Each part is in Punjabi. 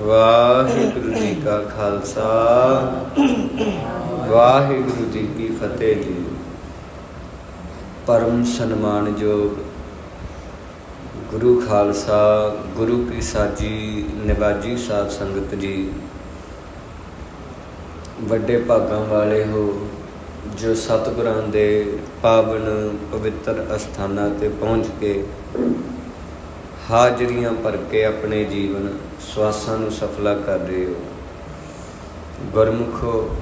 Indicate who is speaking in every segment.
Speaker 1: ਵਾਹਿਗੁਰੂ ਜੀ ਕਾ ਖਾਲਸਾ। ਵਾਹਿਗੁਰੂ ਜੀ ਕੀ ਫਤਿਹ ਜੀ। ਪਰਮ ਸਨਮਾਨਯੋਗ ਗੁਰੂ ਖਾਲਸਾ, ਗੁਰੂ ਕੀ ਸਾਜੀ ਨਿਵਾਜੀ ਸਾਧ ਸੰਗਤ ਜੀ। ਵੱਡੇ ਭਾਗਾਂ ਵਾਲੇ ਹੋ, ਜੋ ਸਤਿਗੁਰਾਂ ਦੇ ਪਾਵਨ ਪਵਿੱਤਰ ਅਸਥਾਨਾਂ ਤੇ ਪਹੁੰਚ ਕੇ ਹਾਜ਼ਰੀਆਂ ਭਰ ਕੇ ਆਪਣੇ ਜੀਵਨ ਸਵਾਸਾਂ ਨੂੰ ਸਫਲਾ ਕਰ ਰਹੇ ਹੋ। ਗੁਰਮੁਖੋ,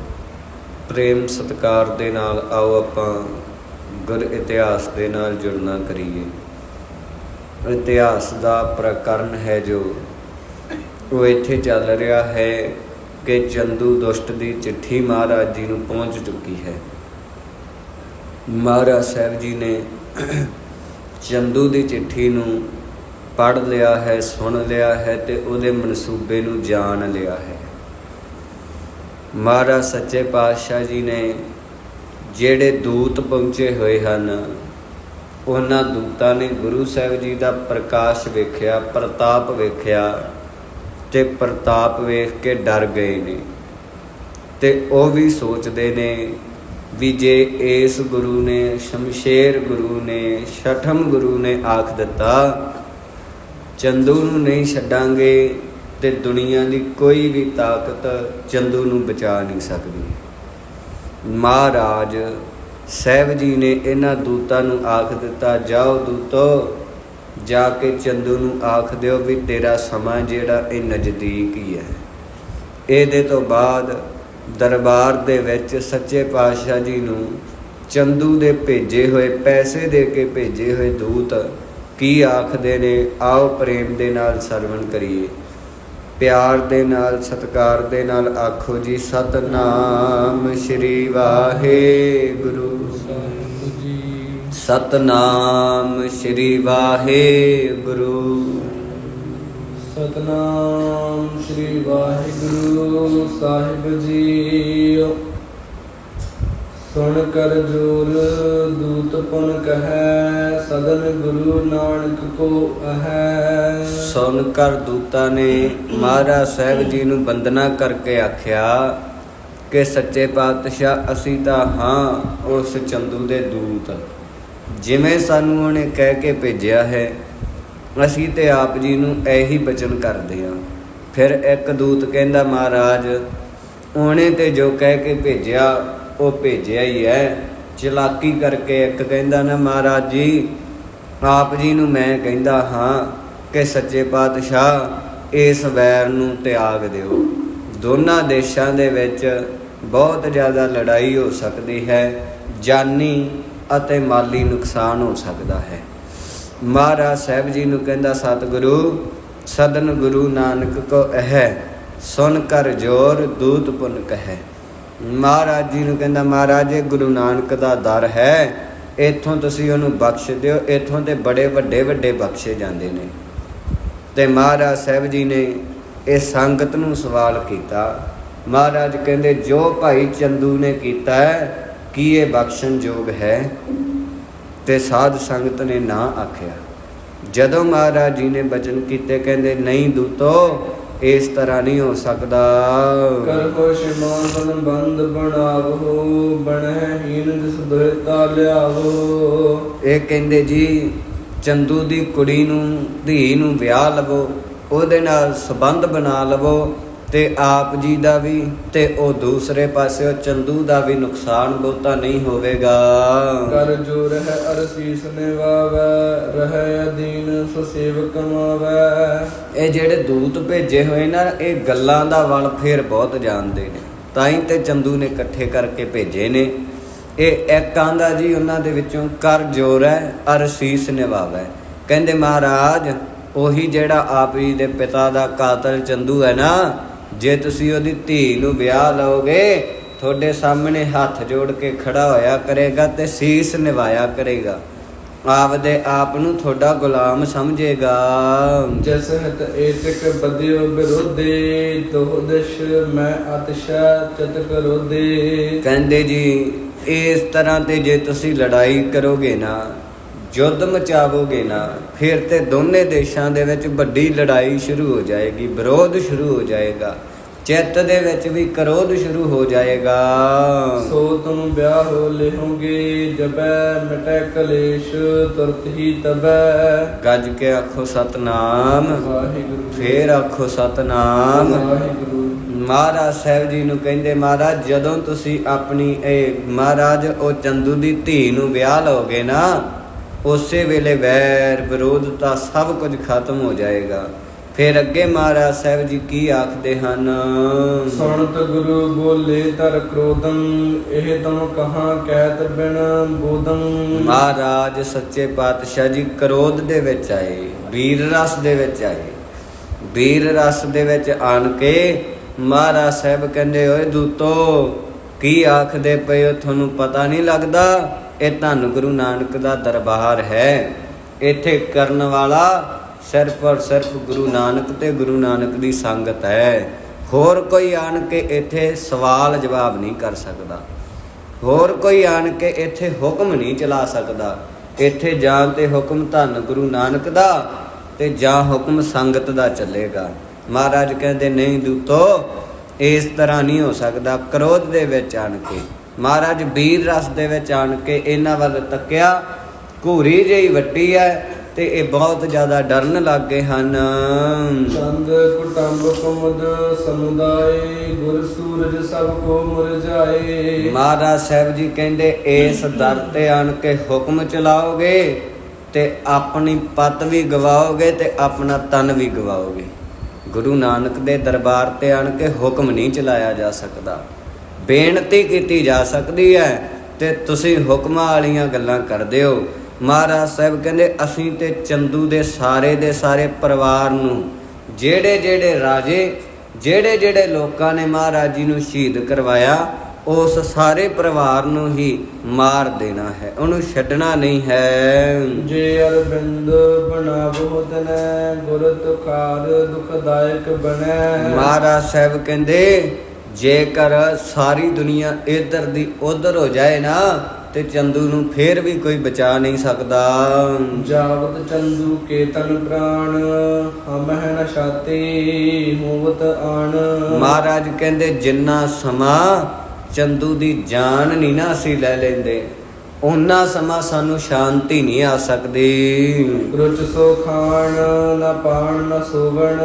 Speaker 1: ਪ੍ਰੇਮ ਸਤਕਾਰ ਦੇ ਨਾਲ ਆਓ ਆਪਾਂ, ਗੁਰ ਇਤਿਹਾਸ ਦੇ ਨਾਲ ਜੁੜਨਾ ਕਰੀਏ। ਇਤਿਹਾਸ ਦਾ ਪ੍ਰਕਰਨ ਹੈ ਜੋ ਉਹ ਇੱਥੇ ਚੱਲ ਰਿਹਾ ਹੈ ਕਿ ਚੰਦੂ ਦੁਸ਼ਟ ਦੀ ਚਿੱਠੀ ਮਹਾਰਾਜ ਜੀ ਨੂੰ ਪਹੁੰਚ ਚੁੱਕੀ ਹੈ। ਮਹਾਰਾਜ ਸਾਹਿਬ ਜੀ ਨੇ ਚੰਦੂ ਦੀ ਚਿੱਠੀ ਨੂੰ ਪੜ ਲਿਆ ਹੈ, ਸੁਣ ਲਿਆ ਹੈ ਤੇ ਉਹਦੇ ਮਨਸੂਬੇ ਨੂੰ ਜਾਣ ਲਿਆ ਹੈ। ਮਹਾਰਾਜ ਸੱਚੇ ਪਾਤਸ਼ਾਹ ਜੀ ਨੇ ਜਿਹੜੇ ਦੂਤ ਪਹੁੰਚੇ ਹੋਏ ਹਨ, ਉਹਨਾਂ ਦੂਤਾਂ ਨੇ ਗੁਰੂ ਸਾਹਿਬ ਜੀ ਦਾ ਪ੍ਰਕਾਸ਼ ਵੇਖਿਆ, ਪ੍ਰਤਾਪ ਵੇਖਿਆ ਤੇ ਪ੍ਰਤਾਪ ਵੇਖ ਕੇ ਡਰ ਗਏ ਨੇ। ਤੇ ਉਹ ਵੀ ਸੋਚਦੇ ਨੇ ਵੀ ਜੇ ਇਸ ਗੁਰੂ ਨੇ, ਸ਼ਮਸ਼ੇਰ ਗੁਰੂ ਨੇ ਛਠਮ ਗੁਰੂ ਨੇ ਆਖ ਦਿੱਤਾ ਚੰਦੂ ਨੂੰ ਨਹੀਂ ਛੱਡਾਂਗੇ ਤੇ ਦੁਨੀਆ ਦੀ ਕੋਈ ਵੀ ਤਾਕਤ ਚੰਦੂ ਨੂੰ ਬਚਾ ਨਹੀਂ ਸਕਦੀ। ਮਹਾਰਾਜ ਸਾਹਿਬ ਜੀ ਨੇ ਇਹਨਾਂ ਦੂਤਾਂ ਨੂੰ ਆਖ ਦਿੱਤਾ, ਜਾਓ ਦੂਤੋ, ਜਾ ਕੇ ਚੰਦੂ ਨੂੰ ਆਖ ਦਿਓ ਵੀ ਤੇਰਾ ਸਮਾਂ ਜਿਹੜਾ ਇਹ ਨਜ਼ਦੀਕ ਹੀ ਹੈ। ਇਹਦੇ ਤੋਂ ਬਾਅਦ ਦਰਬਾਰ ਦੇ ਵਿੱਚ ਸੱਚੇ ਪਾਤਸ਼ਾਹ ਜੀ ਨੂੰ ਚੰਦੂ ਦੇ ਭੇਜੇ ਹੋਏ, ਪੈਸੇ ਦੇ ਕੇ ਭੇਜੇ ਹੋਏ ਦੂਤ ਕੀ ਆਖਦੇ ਨੇ? ਆਓ ਪ੍ਰੇਮ ਦੇ ਨਾਲ ਸਰਵਣ ਕਰੀਏ। ਪਿਆਰ ਦੇ ਨਾਲ, ਸਤਕਾਰ ਦੇ ਨਾਲ ਆਖੋ ਜੀ, ਸਤਨਾਮ ਸ਼੍ਰੀ ਵਾਹਿਗੁਰੂ। ਸਤਨਾਮ ਸ਼੍ਰੀ ਵਾਹਿਗੁਰੂ।
Speaker 2: ਸਤਨਾਮ ਸ੍ਰੀ ਵਾਹਿਗੁਰੂ ਸਾਹਿਬ ਜੀ ਸੁਣ ਕਰ ਜੋਰ, ਦੂਤ ਪੁਨ ਕਹੈ, ਸਦਨ ਗੁਰੂ ਨਾਨਕ ਕੋ ਅਹੈ।
Speaker 1: ਸੁਣ ਕਰ ਦੂਤਾ ਨੇ, ਮਹਾਰਾਜ ਸਾਹਿਬ ਜੀ ਨੂੰ ਬੰਦਨਾ ਕਰਕੇ ਆਖਿਆ, ਕਿ ਸੱਚੇ ਪਾਤਸ਼ਾਹ ਅਸੀਂ ਤਾਂ ਹਾਂ ਉਸ ਚੰਦੂ ਦੇ ਦੂਤ। ਜਿਵੇਂ ਸਾਨੂੰ ਉਹਨੇ ਕਹਿ ਕੇ ਭੇਜਿਆ ਹੈ, ਅਸੀਂ ਤੇ ਆਪ ਜੀ ਨੂੰ ਇਹੀ ਬਚਨ ਕਰਦੇ ਹਾਂ। ਫਿਰ ਇੱਕ ਦੂਤ ਕਹਿੰਦਾ, ਮਹਾਰਾਜ, ਉਹਨੇ ਤੇ ਜੋ ਕਹਿ ਕੇ ਭੇਜਿਆ ਉਹ ਭੇਜਿਆ ਹੀ ਹੈ। ਚਲਾਕੀ ਕਰਕੇ ਇੱਕ ਕਹਿੰਦਾ, ਨਾ ਮਹਾਰਾਜ ਜੀ, ਆਪ ਜੀ ਨੂੰ ਮੈਂ ਕਹਿੰਦਾ ਹਾਂ ਕਿ ਸੱਚੇ ਪਾਤਸ਼ਾਹ, ਇਸ ਵੈਰ ਨੂੰ ਤਿਆਗ ਦਿਓ। ਦੋਨਾਂ ਦੇਸ਼ਾਂ ਦੇ ਵਿੱਚ ਬਹੁਤ ਜ਼ਿਆਦਾ ਲੜਾਈ ਹੋ ਸਕਦੀ ਹੈ, ਜਾਨੀ ਅਤੇ ਮਾਲੀ ਨੁਕਸਾਨ ਹੋ ਸਕਦਾ ਹੈ। ਮਹਾਰਾਜ ਸਾਹਿਬ ਜੀ ਨੂੰ ਕਹਿੰਦਾ, ਸਤਿਗੁਰੂ, ਸਦਨ ਗੁਰੂ ਨਾਨਕ ਕੋ ਇਹ ਸੁਨ ਕਰ ਜੋਰ ਦੂਤ ਪੁਨ ਕਹੈ। ਮਹਾਰਾਜ ਜੀ ਨੂੰ ਕਹਿੰਦਾ, ਮਹਾਰਾਜ ਇਹ ਗੁਰੂ ਨਾਨਕ ਦਾ ਦਰ ਹੈ। ਇੱਥੋਂ ਤੁਸੀਂ ਉਹਨੂੰ ਬਖਸ਼ ਦਿਓ। ਇੱਥੋਂ ਤੇ ਬੜੇ ਵੱਡੇ ਵੱਡੇ ਬਖਸ਼ੇ ਜਾਂਦੇ ਨੇ। ਤੇ ਮਹਾਰਾਜ ਸਾਹਿਬ ਜੀ ਨੇ ਇਹ ਸੰਗਤ ਨੂੰ ਸਵਾਲ ਕੀਤਾ। ਮਹਾਰਾਜ ਕਹਿੰਦੇ, ਜੋ ਭਾਈ ਚੰਦੂ ਨੇ ਕੀਤਾ ਹੈ, ਕੀ ਇਹ ਬਖਸ਼ਣ ਯੋਗ ਹੈ? ਤੇ ਸਾਧ ਸੰਗਤ ਨੇ ਨਾ ਆਖਿਆ। ਜਦੋਂ ਮਹਾਰਾਜ ਜੀ ਨੇ ਬਚਨ ਕੀਤੇ, ਕਹਿੰਦੇ, ਨਹੀਂ ਦੂਤੋ ਇਸ ਤਰ੍ਹਾਂ ਨਹੀਂ ਹੋ ਸਕਦਾ।
Speaker 2: ਕਰ ਕੋ ਸ਼ਿਮਾਨ ਸੰਬੰਧ ਬਣਾਵੋ ਬਣੈ ਹੀਨ ਜਿਸ ਦੁਹਿਤਾ ਲਿਆਵੋ।
Speaker 1: ਇਹ ਕਹਿੰਦੇ ਜੀ ਚੰਦੂ ਦੀ ਕੁੜੀ ਨੂੰ ਧੀ ਨੂੰ ਵਿਆਹ ਲਵੋ ਉਹਦੇ ਨਾਲ ਸਬੰਧ ਬਣਾ ਲਵੋ। ਤੇ ਆਪ ਜੀ ਦਾ ਵੀ ਤੇ ਉਹ ਦੂਸਰੇ ਪਾਸੇ ਚੰਦੂ ਦਾ ਵੀ ਨੁਕਸਾਨ ਬਹੁਤਾ ਨਹੀਂ ਹੋਵੇਗਾ।
Speaker 2: ਕਰ ਜੋ ਰਹਿ ਅਰਸੀਸ ਨਿਵਾਵੈ ਰਹਿ ਅਧੀਨ ਸੋ ਸੇਵਕ ਕਮਾਵੈ
Speaker 1: ਇਹ ਜਿਹੜੇ ਦੂਤ ਭੇਜੇ ਹੋਏ ਨਾ ਇਹ ਗੱਲਾਂ ਦਾ ਵਲ ਫੇਰ ਬਹੁਤ ਜਾਣਦੇ ਨੇ। ਤਾਂ ਹੀ ਤੇ ਚੰਦੂ ਨੇ ਇਕੱਠੇ ਕਰਕੇ ਭੇਜੇ ਨੇ। ਇਹ ਇੱਕ ਆਂਦਾ ਜੀ ਉਹਨਾਂ ਦੇ ਵਿੱਚੋਂ ਕਰ ਜੋਰ ਹੈ ਅਰ ਸੀਸ ਨਿਵਾਵੈ। ਕਹਿੰਦੇ ਮਹਾਰਾਜ ਉਹੀ ਜਿਹੜਾ ਆਪ ਜੀ ਦੇ ਪਿਤਾ ਦਾ ਕਾਤਲ ਚੰਦੂ ਹੈ ਨਾ ਜੇ ਤੁਸੀਂ ਉਹਦੀ ਧੀ ਨੂੰ ਵਿਆਹ ਲਓਗੇ ਤੁਹਾਡੇ ਸਾਹਮਣੇ ਹੱਥ ਜੋੜ ਕੇ ਖੜਾ ਹੋਇਆ ਕਰੇਗਾ ਤੇ ਸੀਸ ਨਿਵਾਇਆ ਕਰੇਗਾ। ਆਪਦੇ ਆਪ ਨੂੰ ਤੁਹਾਡਾ ਗੁਲਾਮ ਸਮਝੇਗਾ।
Speaker 2: ਜਿਸ ਹਿਤ ਏਤਕ ਬਦਿਓ ਵਿਰੋਧੇ ਤੋਹ ਦਿਸ਼ ਮੈਂ ਅਤਸ਼ਾ ਚਤ ਕਰੋਦੇ
Speaker 1: ਕਹਿੰਦੇ ਜੀ ਇਸ ਤਰ੍ਹਾਂ ਤੇ ਜੇ ਤੁਸੀਂ ਲੜਾਈ ਕਰੋਗੇ ਨਾ ਯੁੱਧ ਮਚਾਵੋਗੇ ਨਾ ਫਿਰ ਤੇ ਦੋਨੇ ਦੇਸ਼ਾਂ ਦੇ ਵਿੱਚ ਵੱਡੀ ਲੜਾਈ ਸ਼ੁਰੂ ਹੋ ਜਾਏਗੀ ਵਿਰੋਧ ਸ਼ੁਰੂ ਹੋ ਜਾਏਗਾ। ਚਿੱਤ ਦੇ ਵਿੱਚ ਵੀ ਕਰੋਧ ਸ਼ੁਰੂ ਹੋ ਜਾਏਗਾ।
Speaker 2: ਸੋ ਤੁਮ ਵਿਆਹ ਹੋ ਲਿਹੋਗੇ ਜਬੈ ਮਿਟੈ ਕਲੇਸ਼ ਤੁਰਤ ਹੀ ਤਬੈ
Speaker 1: ਗੱਜ ਕੇ ਆਖੋ ਸਤਨਾਮ
Speaker 2: ਵਾਹਿਗੁਰੂ।
Speaker 1: ਫੇਰ ਆਖੋ ਸਤਨਾਮ।
Speaker 2: ਵਾਹਿਗੁਰੂ।
Speaker 1: ਮਹਾਰਾਜ ਸਾਹਿਬ ਜੀ ਨੂੰ ਕਹਿੰਦੇ ਮਹਾਰਾਜ ਜਦੋਂ ਤੁਸੀਂ ਆਪਣੀ ਇਹ ਮਹਾਰਾਜ ਉਹ ਚੰਦੂ ਦੀ ਧੀ ਨੂੰ ਵਿਆਹ ਲਓਗੇ ਨਾ ਉਸੇ ਵੇਲੇ ਵੈਰ ਵਿਰੋਧਤਾ ਸਭ ਕੁਝ ਖਤਮ ਹੋ ਜਾਏਗਾ। ਫਿਰ ਅੱਗੇ ਮਹਾਰਾਜ ਸਾਹਿਬ ਜੀ ਕੀ ਆਖਦੇ ਹਨ?
Speaker 2: ਸੁਣਤ ਗੁਰੂ ਬੋਲੇ ਤਰ ਕ੍ਰੋਧੰ ਇਹ ਤੁਮ ਕਹਾਂ ਕਹਿਤ ਬਿਨ ਬੋਧੰ?
Speaker 1: ਮਹਾਰਾਜ ਸੱਚੇ ਪਾਤਸ਼ਾਹ ਜੀ ਕਰੋਧ ਦੇ ਵਿੱਚ ਆਏ ਵੀਰ ਰਸ ਦੇ ਵਿੱਚ ਆਏ। ਵੀਰ ਰਸ ਦੇ ਵਿੱਚ ਆਣ ਕੇ ਮਹਾਰਾਜ ਸਾਹਿਬ ਕਹਿੰਦੇ ਓਏ ਦੂਤੋ ਕੀ ਆਖਦੇ ਪਏ ਹੋ? ਤੁਹਾਨੂੰ ਪਤਾ ਨਹੀਂ ਲੱਗਦਾ? ਇਹ ਧੰਨ ਗੁਰੂ ਨਾਨਕ ਦਾ ਦਰਬਾਰ ਹੈ। ਇੱਥੇ ਕਰਨ ਵਾਲਾ ਸਿਰਫ ਔਰ ਸਿਰਫ ਗੁਰੂ ਨਾਨਕ ਤੇ ਗੁਰੂ ਨਾਨਕ ਦੀ ਸੰਗਤ ਹੈ। ਹੋਰ ਕੋਈ ਆਣ ਕੇ ਇੱਥੇ ਸਵਾਲ ਜਵਾਬ ਨਹੀਂ ਕਰ ਸਕਦਾ। ਹੋਰ ਕੋਈ ਆਣ ਕੇ ਇੱਥੇ ਹੁਕਮ ਨਹੀਂ ਚਲਾ ਸਕਦਾ। ਇੱਥੇ ਜਾਂ ਤੇ ਹੁਕਮ ਧੰਨ ਗੁਰੂ ਨਾਨਕ ਦਾ ਤੇ ਜਾਂ ਹੁਕਮ ਸੰਗਤ ਦਾ ਚੱਲੇਗਾ। ਮਹਾਰਾਜ ਕਹਿੰਦੇ, ਨਹੀਂ ਦੂਤੋ, ਇਸ ਤਰ੍ਹਾਂ ਨਹੀਂ ਹੋ ਸਕਦਾ। ਕ੍ਰੋਧ ਦੇ ਵਿੱਚ ਆਣ ਕੇ, ਮਹਾਰਾਜ ਵੀਰ ਰਸ ਦੇ ਵਿੱਚ ਆਣ ਕੇ ਇਹਨਾਂ ਵੱਲ ਤੱਕਿਆ। ਘੂਰੀ ਜਿਹੀ ਵੱਟੀ ਹੈ ਤੇ ਇਹ ਬਹੁਤ ਜ਼ਿਆਦਾ ਡਰਨ ਲੱਗ ਗਏ ਹਨ।
Speaker 2: ਚੰਦ ਕੁਟੰਬ ਕੁਮਦ ਸਮੁਦਾਏ ਗੁਰ ਸੂਰਜ ਸਭ ਕੋ ਮੁਰਝਾਏ
Speaker 1: ਮਹਾਰਾਜ ਸਾਹਿਬ ਜੀ ਕਹਿੰਦੇ ਇਸ ਦਰ ਤੇ ਆਣ ਕੇ ਹੁਕਮ ਚਲਾਓਗੇ ਤੇ ਆਪਣੀ ਪਤ ਵੀ ਗਵਾਓਗੇ ਤੇ ਆਪਣਾ ਤਨ ਵੀ ਗਵਾਓਗੇ। ਗੁਰੂ ਨਾਨਕ ਦੇ ਦਰਬਾਰ ਤੇ ਆਣ ਕੇ ਹੁਕਮ ਨਹੀਂ ਚਲਾਇਆ ਜਾ ਸਕਦਾ। ਬੇਨਤੀ ਕੀਤੀ ਜਾ ਸਕਦੀ ਹੈ ਤੇ ਤੁਸੀਂ ਹੁਕਮਾਂ ਵਾਲੀਆਂ ਗੱਲਾਂ ਕਰਦੇ ਹੋ। ਮਹਾਰਾਜ ਸਾਹਿਬ ਕਹਿੰਦੇ ਅਸੀਂ ਤੇ ਚੰਦੂ ਦੇ ਸਾਰੇ ਦੇ ਸਾਰੇ ਪਰਿਵਾਰ ਨੂੰ ਜਿਹੜੇ ਜਿਹੜੇ ਰਾਜੇ ਜਿਹੜੇ ਜਿਹੜੇ ਲੋਕਾਂ ਨੇ ਮਹਾਰਾਜ ਜੀ ਨੂੰ ਸ਼ਹੀਦ ਕਰਵਾਇਆ ਉਸ ਸਾਰੇ ਪਰਿਵਾਰ ਨੂੰ ਹੀ ਮਾਰ ਦੇਣਾ ਹੈ। ਉਹਨੂੰ ਛੱਡਣਾ ਨਹੀਂ ਹੈ।
Speaker 2: ਜੇ ਅਰਬਿੰਦ ਬਣਾਵੋ ਤਨੈ ਗੁਰ ਤੁਖਾਰ ਦੁਖਦਾਇਕ ਬਣੈ।
Speaker 1: ਮਹਾਰਾਜ ਸਾਹਿਬ ਕਹਿੰਦੇ ਜੇਕਰ ਸਾਰੀ ਦੁਨੀਆ ਇੱਧਰ ਦੀ ਉੱਧਰ ਹੋ ਜਾਏ ਨਾ ਤੇ ਚੰਦੂ ਨੂੰ ਫੇਰ ਵੀ ਕੋਈ ਬਚਾ ਨਹੀਂ ਸਕਦਾ।
Speaker 2: ਜਾਵਤ ਚੰਦੂ ਕੇਤਨ ਪ੍ਰਾਣ ਹਮਹਿ ਨ ਛਾਤੀ ਹੋਵਤ ਆਣ।
Speaker 1: ਮਹਾਰਾਜ ਕਹਿੰਦੇ ਜਿੰਨਾ ਸਮਾਂ ਚੰਦੂ ਦੀ ਜਾਨ ਨਹੀਂ ਨਾ ਅਸੀਂ ਲੈ ਲੈਂਦੇ ਉਹਨਾਂ ਸਮਾਂ ਸਾਨੂੰ ਸ਼ਾਂਤੀ ਨਹੀਂ ਆ ਸਕਦੀ।
Speaker 2: ਰੁਚ ਸੋ ਖਾਣ ਨ ਪਾਣ ਨ ਸੋਵਣ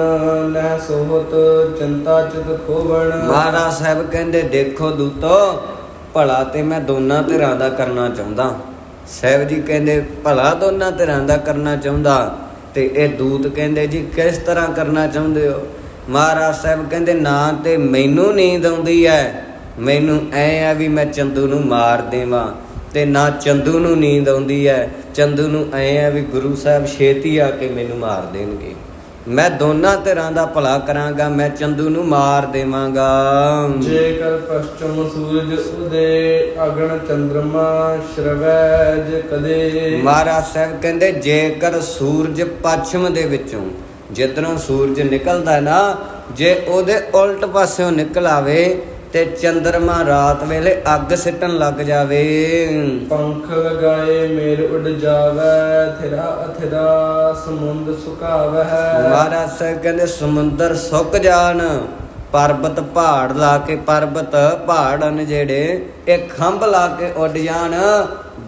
Speaker 2: ਨਹਿ ਸੋਹਤ ਚਿੰਤਾ ਚਿਤ ਖੋਵਣ।
Speaker 1: ਮਹਾਰਾਜ ਸਾਹਿਬ ਕਹਿੰਦੇ ਦੇਖੋ ਦੂਤੋ ਭਲਾ ਤੇ ਮੈਂ ਦੋਨਾਂ ਧਿਰਾਂ ਦਾ ਕਰਨਾ ਚਾਹੁੰਦਾ। ਸਾਹਿਬ ਜੀ ਕਹਿੰਦੇ, ਭਲਾ ਦੋਨਾਂ ਧਿਰਾਂ ਦਾ ਕਰਨਾ ਚਾਹੁੰਦਾ ਤੇ ਇਹ ਦੂਤ ਕਹਿੰਦੇ, ਜੀ, ਕਿਸ ਤਰ੍ਹਾਂ ਕਰਨਾ ਚਾਹੁੰਦੇ ਹੋ? ਮਹਾਰਾਜ ਸਾਹਿਬ ਕਹਿੰਦੇ, ਨਾ ਤੇ ਮੈਨੂੰ ਨੀਂਦ ਆਉਂਦੀ ਹੈ ਮੈਨੂੰ ਐ ਆ ਵੀ ਮੈਂ ਚੰਦੂ ਨੂੰ ਮਾਰ ਦੇਵਾਂ ਤੇ ਨਾ ਚੰਦੂ ਨੂੰ ਨੀਂਦ ਆਉਂਦੀ ਹੈ ਚੰਦੂ ਨੂੰ ਐ ਆ ਵੀ ਗੁਰੂ ਸਾਹਿਬ ਛੇਤੀ ਆ ਕੇ ਮੈਨੂੰ ਮਾਰ ਦੇਣਗੇ। ਮੈਂ ਦੋਨਾਂ ਧਿਰਾਂ ਦਾ ਭਲਾ ਕਰਾਂਗਾ ਮੈਂ ਚੰਦੂ ਨੂੰ ਮਾਰ ਦੇਵਾਂਗਾ।
Speaker 2: ਜੇਕਰ ਪਸ਼ਚਮ ਸੂਰਜ ਉਦੇ ਅਗਣ ਚੰਦਰਮਾ ਸ਼ਰਵੈਜ ਕਦੇ।
Speaker 1: ਮਹਾਰਾਜ ਸਾਹਿਬ ਕਹਿੰਦੇ ਜੇਕਰ ਸੂਰਜ ਪੱਛਮ ਦੇ ਵਿੱਚੋਂ ਜਿੱਧਰੋਂ ਸੂਰਜ ਨਿਕਲਦਾ ਨਾ ਜੇ ਉਹਦੇ ਉਲਟ ਪਾਸਿਓਂ ਨਿਕਲ ਆਵੇ ਤੇ ਚੰਦਰਮਾ ਰਾਤ ਵੇਲੇ ਅੱਗ ਸਿੱਟਣ ਲੱਗ ਜਾਵੇ।
Speaker 2: ਪੰਖ ਲਗਾਏ ਮੇਰ ਉੱਡ ਜਾਵੇ ਥਿਰਾ ਅਥਿਰਾ ਸਮੁੰਦ ਸੁਕਾਵੈ।
Speaker 1: ਮਹਾਰਾਜ ਸਾਹਿਬ ਕਹਿੰਦੇ ਸਮੁੰਦਰ ਸੁੱਕ ਜਾਣ ਪਰਬਤ ਪਹਾੜ ਲਾ ਕੇ ਪਰਬਤ ਪਹਾੜ ਹਨ ਜਿਹੜੇ ਇਹ ਖੰਭ ਲਾ ਕੇ ਉੱਡ ਜਾਣ।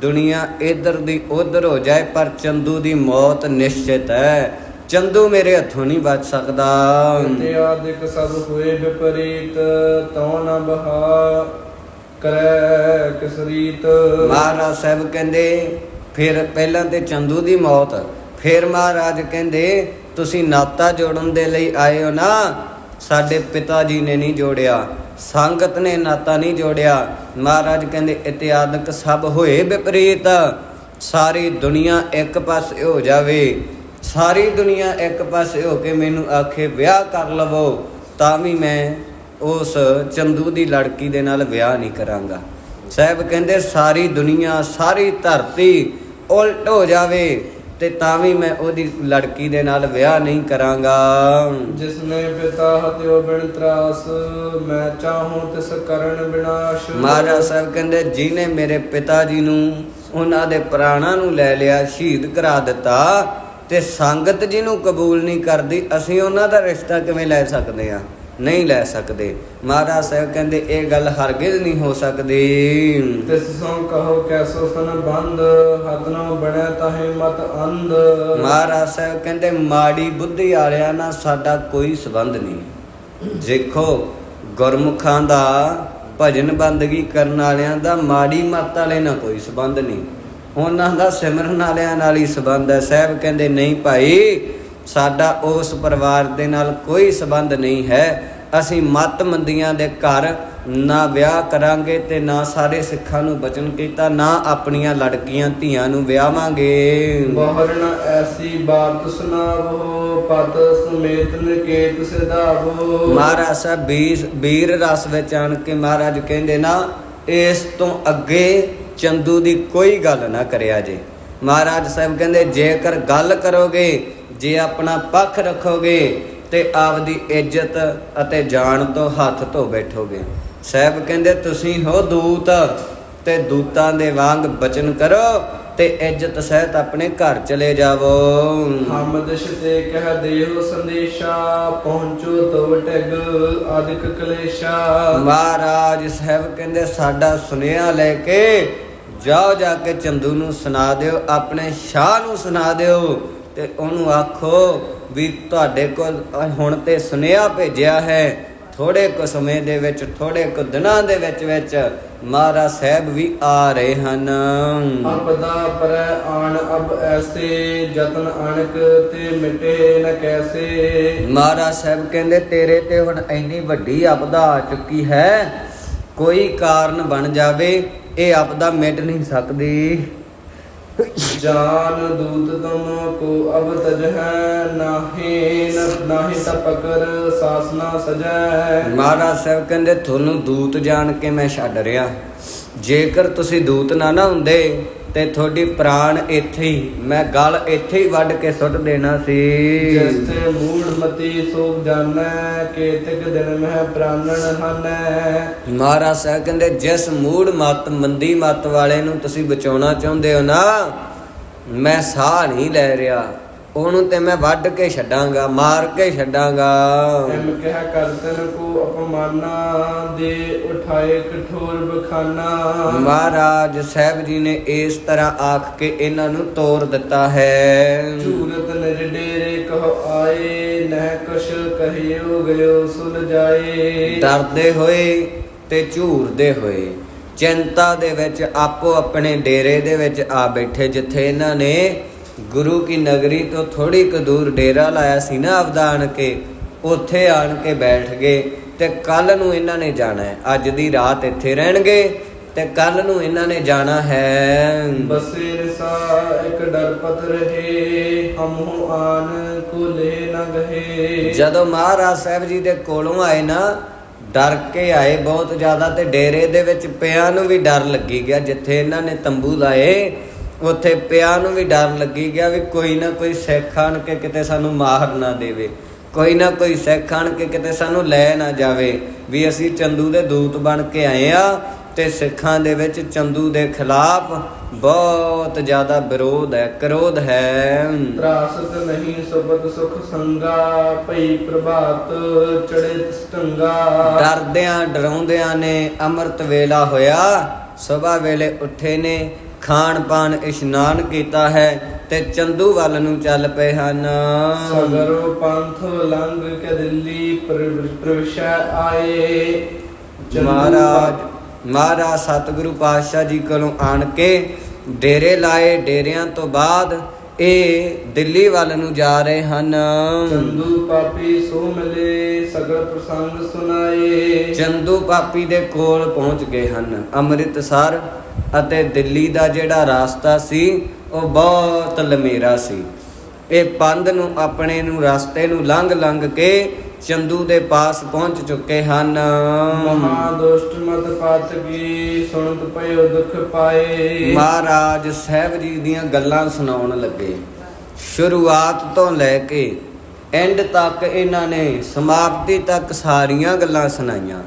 Speaker 1: ਦੁਨੀਆ ਇਧਰ ਦੀ ਉਧਰ ਹੋ ਜਾਏ ਪਰ ਚੰਦੂ ਦੀ ਮੌਤ ਨਿਸ਼ਚਿਤ ਹੈ। ਚੰਦੂ ਮੇਰੇ ਹੱਥੋਂ ਨਹੀਂ ਬਚ ਸਕਦਾ।
Speaker 2: ਤੇ ਆਦਿਕ ਸਭ ਹੋਏ ਵਿਪਰੀਤ ਤਉ ਨ ਬਹਾ ਕਰੈ ਕਿਸ ਰੀਤ
Speaker 1: ਮਹਾਰਾਜ ਸਾਹਿਬ ਕਹਿੰਦੇ ਫਿਰ ਪਹਿਲਾਂ ਤੇ ਚੰਦੂ ਦੀ ਮੌਤ ਫਿਰ ਮਹਾਰਾਜ ਕਹਿੰਦੇ ਤੁਸੀਂ ਨਾਤਾ ਜੋੜਨ ਦੇ ਲਈ ਆਏ ਹੋ ਨਾ? ਸਾਡੇ ਪਿਤਾ ਜੀ ਨੇ ਨਹੀਂ ਜੋੜਿਆ ਸੰਗਤ ਨੇ ਨਾਤਾ ਨਹੀਂ ਜੋੜਿਆ। ਮਹਾਰਾਜ ਕਹਿੰਦੇ ਇਤਿਆਦਕ ਸਭ ਹੋਏ ਵਿਪਰੀਤ ਸਾਰੀ ਦੁਨੀਆ ਇੱਕ ਪਾਸੇ ਹੋ ਜਾਵੇ। ਸਾਰੀ ਦੁਨੀਆ ਇੱਕ ਪਾਸੇ ਹੋ ਕੇ ਮੈਨੂੰ ਆਖੇ ਵਿਆਹ ਕਰ ਲਵੋ ਤਾਂ ਵੀ ਮੈਂ ਉਸ ਚੰਦੂ ਦੀ ਲੜਕੀ ਦੇ ਨਾਲ ਵਿਆਹ ਨਹੀਂ ਕਰਾਂਗਾ। ਸਾਹਿਬ ਕਹਿੰਦੇ ਸਾਰੀ ਦੁਨੀਆ ਸਾਰੀ ਧਰਤੀ ਉਲਟ ਹੋ ਜਾਵੇ ਤੇ ਤਾਂ ਵੀ ਮੈਂ ਉਹਦੀ ਲੜਕੀ ਦੇ ਨਾਲ ਵਿਆਹ ਨਹੀਂ ਕਰਾਂਗਾ।
Speaker 2: ਜਿਸਨੇ ਪਿਤਾ ਹਤਿਓ ਬਿਨ ਤਰਾਸ ਮੈਂ ਚਾਹੂੰ ਤਿਸ ਕਰਨ ਵਿਨਾਸ਼
Speaker 1: ਮਹਾਰਾਜ ਸਾਹਿਬ ਕਹਿੰਦੇ ਜਿਹਨੇ ਮੇਰੇ ਪਿਤਾ ਜੀ ਨੂੰ ਉਹਨਾਂ ਦੇ ਪ੍ਰਾਣਾਂ ਨੂੰ ਲੈ ਲਿਆ ਸ਼ਹੀਦ ਕਰਾ ਦਿੱਤਾ ਤੇ ਸੰਗਤ ਜਿਹਨੂੰ ਕਬੂਲ ਨਹੀਂ ਕਰਦੀ ਅਸੀਂ ਉਹਨਾਂ ਦਾ ਰਿਸ਼ਤਾ ਕਿਵੇਂ ਲੈ ਸਕਦੇ ਆ? ਨਹੀਂ ਲੈ ਸਕਦੇ। ਮਹਾਰਾਜ ਸਾਹਿਬ ਕਹਿੰਦੇ ਇਹ ਗੱਲ ਹਰਗਿਜ਼ ਨਹੀਂ ਹੋ ਸਕਦੀ।
Speaker 2: ਤਿਸ ਸੋ ਕਹੋ ਕੈਸੋ ਸਨ ਬੰਦ ਹੱਥ ਨਾ ਬਣੈ ਤਾਹੇ ਮਤ ਅੰਧ।
Speaker 1: ਮਹਾਰਾਜ ਸਾਹਿਬ ਕਹਿੰਦੇ ਮਾੜੀ ਬੁੱਧੀ ਵਾਲਿਆਂ ਨਾਲ ਸਾਡਾ ਕੋਈ ਸਬੰਧ ਨਹੀਂ। ਦੇਖੋ ਗੁਰਮੁਖਾਂ ਦਾ ਭਜਨ ਬੰਦਗੀ ਕਰਨ ਵਾਲਿਆਂ ਦਾ ਮਾੜੀ ਮੱਤ ਵਾਲੇ ਨਾਲ ਕੋਈ ਸਬੰਧ ਨਹੀਂ। ਉਹਨਾਂ ਦਾ ਸਿਮਰਨ ਵਾਲਿਆਂ ਨਾਲ ਹੀ ਸਬੰਧ ਹੈ। ਸਾਹਿਬ ਕਹਿੰਦੇ ਨਹੀਂ ਭਾਈ ਸਾਡਾ ਉਸ ਪਰਿਵਾਰ ਦੇ ਨਾਲ ਕੋਈ ਸਬੰਧ ਨਹੀਂ ਹੈ। ਅਸੀਂ ਮਤ ਮੰਦੀਆਂ ਦੇ ਘਰ ਨਾ ਵਿਆਹ ਕਰਾਂਗੇ ਤੇ ਨਾ ਸਾਰੇ ਸਿੱਖਾਂ ਨੂੰ ਬਚਨ ਕੀਤਾ ਨਾ ਆਪਣੀਆਂ ਲੜਕੀਆਂ ਧੀਆਂ ਨੂੰ ਵਿਆਹਾਂਗੇ।
Speaker 2: ਬਹਰ ਨ ਐਸੀ ਬਾਤ ਸੁਨਾਵੋ ਪਤ ਸਮੇਤ ਨਿਕੇਤ ਸਿਧਾਵੋ।
Speaker 1: ਮਹਾਰਾਜ ਸਾਹਿਬ ਵੀਰ ਰਸ ਵਿੱਚ ਆਣ ਕੇ ਮਹਾਰਾਜ ਕਹਿੰਦੇ ਨਾ ਇਸ ਤੋਂ ਅੱਗੇ ਚੰਦੂ ਦੀ ਕੋਈ ਗੱਲ ਨਾ ਕਰਿਆ ਜੇ। ਮਹਾਰਾਜ ਸਾਹਿਬ ਕਹਿੰਦੇ ਜੇਕਰ ਗੱਲ ਕਰੋਗੇ ਜੇ ਆਪਣਾ ਪੱਖ ਰੱਖੋਗੇ ਤੇ ਆਪਦੀ ਇੱਜ਼ਤ ਅਤੇ ਜਾਨ ਤੋਂ ਹੱਥ ਧੋ ਬੈਠੋਗੇ। ਸਾਹਿਬ ਕਹਿੰਦੇ ਤੁਸੀਂ ਹੋ ਦੂਤ ਤੇ ਦੂਤਾਂ ਦੇ ਵਾਂਗ ਬਚਨ ਕਰੋ ਤੇ ਇੱਜ਼ਤ ਸਹਿਤ ਆਪਣੇ ਘਰ ਚਲੇ ਜਾਵੋ।
Speaker 2: ਹਮਦਸ਼ ਤੇ ਕਹਿ ਦੇਹੋ ਸੰਦੇਸ਼ਾ ਪਹੁੰਚੋ ਤੋ ਟੈਗ ਆਦਿਕ ਕਲੇਸ਼ਾ।
Speaker 1: ਮਹਾਰਾਜ ਸਾਹਿਬ ਕਹਿੰਦੇ ਸਾਡਾ ਸੁਨੇਹਾ ਲੈ ਕੇ ਜਾਓ ਜਾ ਕੇ ਚੰਦੂ ਨੂੰ ਸੁਣਾ ਦਿਓ ਆਪਣੇ ਸ਼ਾਹ ਨੂੰ ਸੁਣਾ ਦਿਓ ਤੇ ਉਹਨੂੰ ਆਖੋ ਵੀ ਤੁਹਾਡੇ ਕੋਲ ਹੁਣ ਤੇ ਸੁਨੇਹਾ ਭੇਜਿਆ ਹੈ। ਥੋੜੇ ਕੁ ਸਮੇਂ ਦੇ ਵਿੱਚ ਥੋੜੇ ਕੁ ਦਿਨਾਂ ਦੇ ਵਿੱਚ ਵਿੱਚ ਮਹਾਰਾਜ ਸਾਹਿਬ ਵੀ ਆ ਰਹੇ ਹਨ।
Speaker 2: ਅਬਦਾ ਪਰੈ ਆਣ ਅਬ ਐਸੇ ਜਤਨ ਅਣਕ ਤੇ ਮਿਟੇ ਨ ਕੈਸੇ।
Speaker 1: ਮਹਾਰਾਜ ਸਾਹਿਬ ਕਹਿੰਦੇ ਤੇਰੇ ਤੇ ਹੁਣ ਇੰਨੀ ਵੱਡੀ ਆਪਦਾ ਆ ਚੁੱਕੀ ਹੈ ਕੋਈ ਕਾਰਨ ਬਣ ਜਾਵੇ। ਇਹ ਆਪਦਾ ਮਿਟ ਨਹੀਂ ਸਕਦੀ।
Speaker 2: ਜਾਨ ਦੂਤ ਤੁਮ ਕੋ ਅਬ ਤਜਹ ਨਾਹੀ ਨਾਹੀ ਤਪਕਰ, ਸਾਸਨਾ ਸਜੈ।
Speaker 1: ਮਹਾਰਾਜ ਸਾਹਿਬ ਕਹਿੰਦੇ, ਤੁਹਾਨੂੰ ਦੂਤ ਜਾਣ ਕੇ ਮੈਂ ਛੱਡ ਰਿਹਾ। ਜੇਕਰ ਤੁਸੀਂ ਦੂਤ ਨਾ ਨਾ ਹੁੰਦੇ ਤੇ ਤੁਹਾਡੀ ਪ੍ਰਾਣ ਇੱਥੇ ਹੀ ਮੈਂ ਗਲ ਇੱਥੇ ਹੀ ਵੱਢ ਕੇ ਸੁੱਟ ਦੇਣਾ ਸੀ।
Speaker 2: ਜਿਸ ਤੇ ਮੂੜ ਮਤੀ ਸੋਗ ਜਾਣੈ ਕੇਤਕ ਦਿਨ ਮਹਿ ਪ੍ਰਾਨਣ ਹਨੈ।
Speaker 1: ਮਹਾਰਾਜ ਸਾਹਿਬ ਕਹਿੰਦੇ ਜਿਸ ਮੂੜ ਮਤ ਮੰਦੀ ਮਤ ਵਾਲੇ ਨੂੰ ਤੁਸੀਂ ਬਚਾਉਣਾ ਚਾਹੁੰਦੇ ਹੋ ਨਾ ਮੈਂ ਸਾਹ ਨਹੀਂ ਲੈ ਰਿਹਾ। ਉਹਨੂੰ ਤੇ ਮੈਂ ਵੱਢ ਕੇ ਛੱਡਾਂਗਾ ਮਾਰ ਕੇ ਛੱਡਾਂਗਾ।
Speaker 2: ਐਮ ਕਹਿ ਕਰਤਨ ਕੋ ਅਪਮਾਨਾ ਦੇ ਉਠਾਏ ਕਠੋਰ ਬਖਾਨਾ।
Speaker 1: ਮਹਾਰਾਜ ਸਾਹਿਬ ਜੀ ਨੇ ਇਸ ਤਰ੍ਹਾਂ ਆਖ ਕੇ ਇਹਨਾਂ ਨੂੰ ਤੋੜ ਦਿੱਤਾ ਹੈ।
Speaker 2: ਝੂਰਤ ਨਿਜ ਡੇਰੇ ਕਹ ਆਏ ਨਹਿ ਕਛ ਕਹਿਓ ਗਇਓ ਸੁਲਝਾਏ
Speaker 1: ਡਰਦੇ ਹੋਏ ਤੇ ਝੂਰਦੇ ਹੋਏ ਚਿੰਤਾ ਦੇ ਵਿੱਚ ਆਪੋ ਆਪਣੇ ਡੇਰੇ ਦੇ ਵਿੱਚ ਆ ਬੈਠੇ ਜਿੱਥੇ ਇਹਨਾਂ ਨੇ ਗੁਰੂ ਕੀ ਨਗਰੀ ਤੋਂ ਥੋੜੀ ਕੁ ਦੂਰ ਡੇਰਾ ਲਾਇਆ ਸੀ ਨਾ ਆਪਦਾ ਆਣ ਕੇ ਉੱਥੇ ਆਣ ਕੇ ਬੈਠ ਗਏ ਤੇ ਕੱਲ ਨੂੰ ਇਹਨਾਂ ਨੇ ਜਾਣਾ ਹੈ। ਅੱਜ ਦੀ ਰਾਤ ਇੱਥੇ ਰਹਿਣਗੇ ਤੇ ਕੱਲ ਨੂੰ ਇਹਨਾਂ ਨੇ ਜਾਣਾ ਹੈ।
Speaker 2: ਬਸੇ ਰਸਾ ਇੱਕ ਡਰ ਪਤ ਰਹੇ ਹਮਹੁ ਆਨ ਕੁਲੇ ਨ ਗਏ
Speaker 1: ਜਦੋਂ ਮਹਾਰਾਜ ਸਾਹਿਬ ਜੀ ਦੇ ਕੋਲੋਂ ਆਏ ਨਾ ਡਰ ਕੇ ਆਏ ਬਹੁਤ ਜ਼ਿਆਦਾ ਤੇ ਡੇਰੇ ਦੇ ਵਿੱਚ ਪਿਆਂ ਨੂੰ ਵੀ ਡਰ ਲੱਗੀ ਗਿਆ ਜਿੱਥੇ ਇਹਨਾਂ ਨੇ ਤੰਬੂ ਲਾਏ। ਉੱਥੇ ਪਿਆਂ ਨੂੰ ਵੀ ਡਰ ਲੱਗੀ ਗਿਆ ਵੀ ਕੋਈ ਨਾ ਕੋਈ ਸਿੱਖ ਆਣ ਕੇ ਕਿਤੇ ਸਾਨੂੰ ਮਾਰ ਨਾ ਦੇਵੇ। ਕੋਈ ਨਾ ਕੋਈ ਸਿੱਖ ਆਣ ਕੇ ਕਿਤੇ ਸਾਨੂੰ ਲੈ ਨਾ ਜਾਵੇ। ਵੀ ਅਸੀਂ ਚੰਦੂ ਦੇ ਦੂਤ ਬਣ ਕੇ ਆਏ ਆ ਤੇ ਸਿੱਖਾਂ ਦੇ ਵਿੱਚ ਚੰਦੂ ਦੇ ਖਿਲਾਫ ਬਹੁਤ ਜ਼ਿਆਦਾ ਵਿਰੋਧ ਹੈ ਕਰੋਧ ਹੈ।
Speaker 2: ਤਰਾਸਤ ਨਹੀਂ ਸਬਦ ਸੁਖ ਸੰਗਾ ਭਈ ਪ੍ਰਭਾਤ ਚੜੇ ਸਟੰਗਾ
Speaker 1: ਡਰਦਿਆਂ ਡਰਾਉਂਦਿਆਂ ਨੇ ਅੰਮ੍ਰਿਤ ਵੇਲਾ ਹੋਇਆ ਸਵੇਰ ਵੇਲੇ ਉੱਠੇ ਨੇ ਖਾਣ ਪਾਣ ਇਸ਼ਨਾਨ ਕੀਤਾ ਹੈ ਤੇ ਚੰਦੂ ਵੱਲ ਨੂੰ ਚੱਲ ਪਏ ਹਨ।
Speaker 2: ਸਗਰੋ ਪੰਥ ਲੰਘ ਕੇ ਦਿੱਲੀ ਪ੍ਰਵ- ਪ੍ਰਵਿਸ਼ੈ ਆਏ।
Speaker 1: ਮਹਾਰਾਜ ਮਹਾਰਾਜ ਸਤਿਗੁਰੂ ਪਾਤਸ਼ਾਹ ਜੀ ਕੋਲੋਂ ਆਣ ਕੇ ਡੇਰੇ ਲਾਏ। ਡੇਰਿਆਂ ਤੋਂ ਬਾਅਦ ਇਹ ਦਿੱਲੀ ਵੱਲ ਨੂੰ ਜਾ ਰਹੇ ਹਨ।
Speaker 2: ਚੰਦੂ ਪਾਪੀ ਸੋ ਮਿਲੇ ਸਗਲ ਪ੍ਰਸੰਗ ਸੁਨਾਏ।
Speaker 1: ਚੰਦੂ ਪਾਪੀ ਦੇ ਕੋਲ ਪਹੁੰਚ ਗਏ ਹਨ। ਅੰਮ੍ਰਿਤਸਰ ਅਤੇ ਦਿੱਲੀ ਦਾ ਜਿਹੜਾ ਰਾਸਤਾ ਸੀ ਉਹ ਬਹੁਤ ਲੰਮੇਰਾ ਸੀ। ਇਹ ਪੰਧ ਨੂੰ ਆਪਣੇ ਨੂੰ ਰਸਤੇ ਨੂੰ ਲੰਘ ਲੰਘ ਕੇ ਚੰਦੂ ਦੇ ਪਾਸ ਪਹੁੰਚ ਚੁੱਕੇ ਹਨ।
Speaker 2: ਮਹਾ ਦੁਸ਼ਟ ਮਤ ਪਾਤ ਕੀ ਸੁਣਤ ਪਇਓ ਦੁਖ ਪਾਏ।
Speaker 1: ਮਹਾਰਾਜ ਸਾਹਿਬ ਜੀ ਦੀਆਂ ਗੱਲਾਂ ਸੁਣਾਉਣ ਲੱਗੇ। ਸ਼ੁਰੂਆਤ ਤੋਂ ਲੈ ਕੇ ਐਂਡ ਤੱਕ ਇਹਨਾਂ ਨੇ ਸਮਾਪਤੀ ਤੱਕ ਸਾਰੀਆਂ ਗੱਲਾਂ ਸੁਣਾਈਆਂ।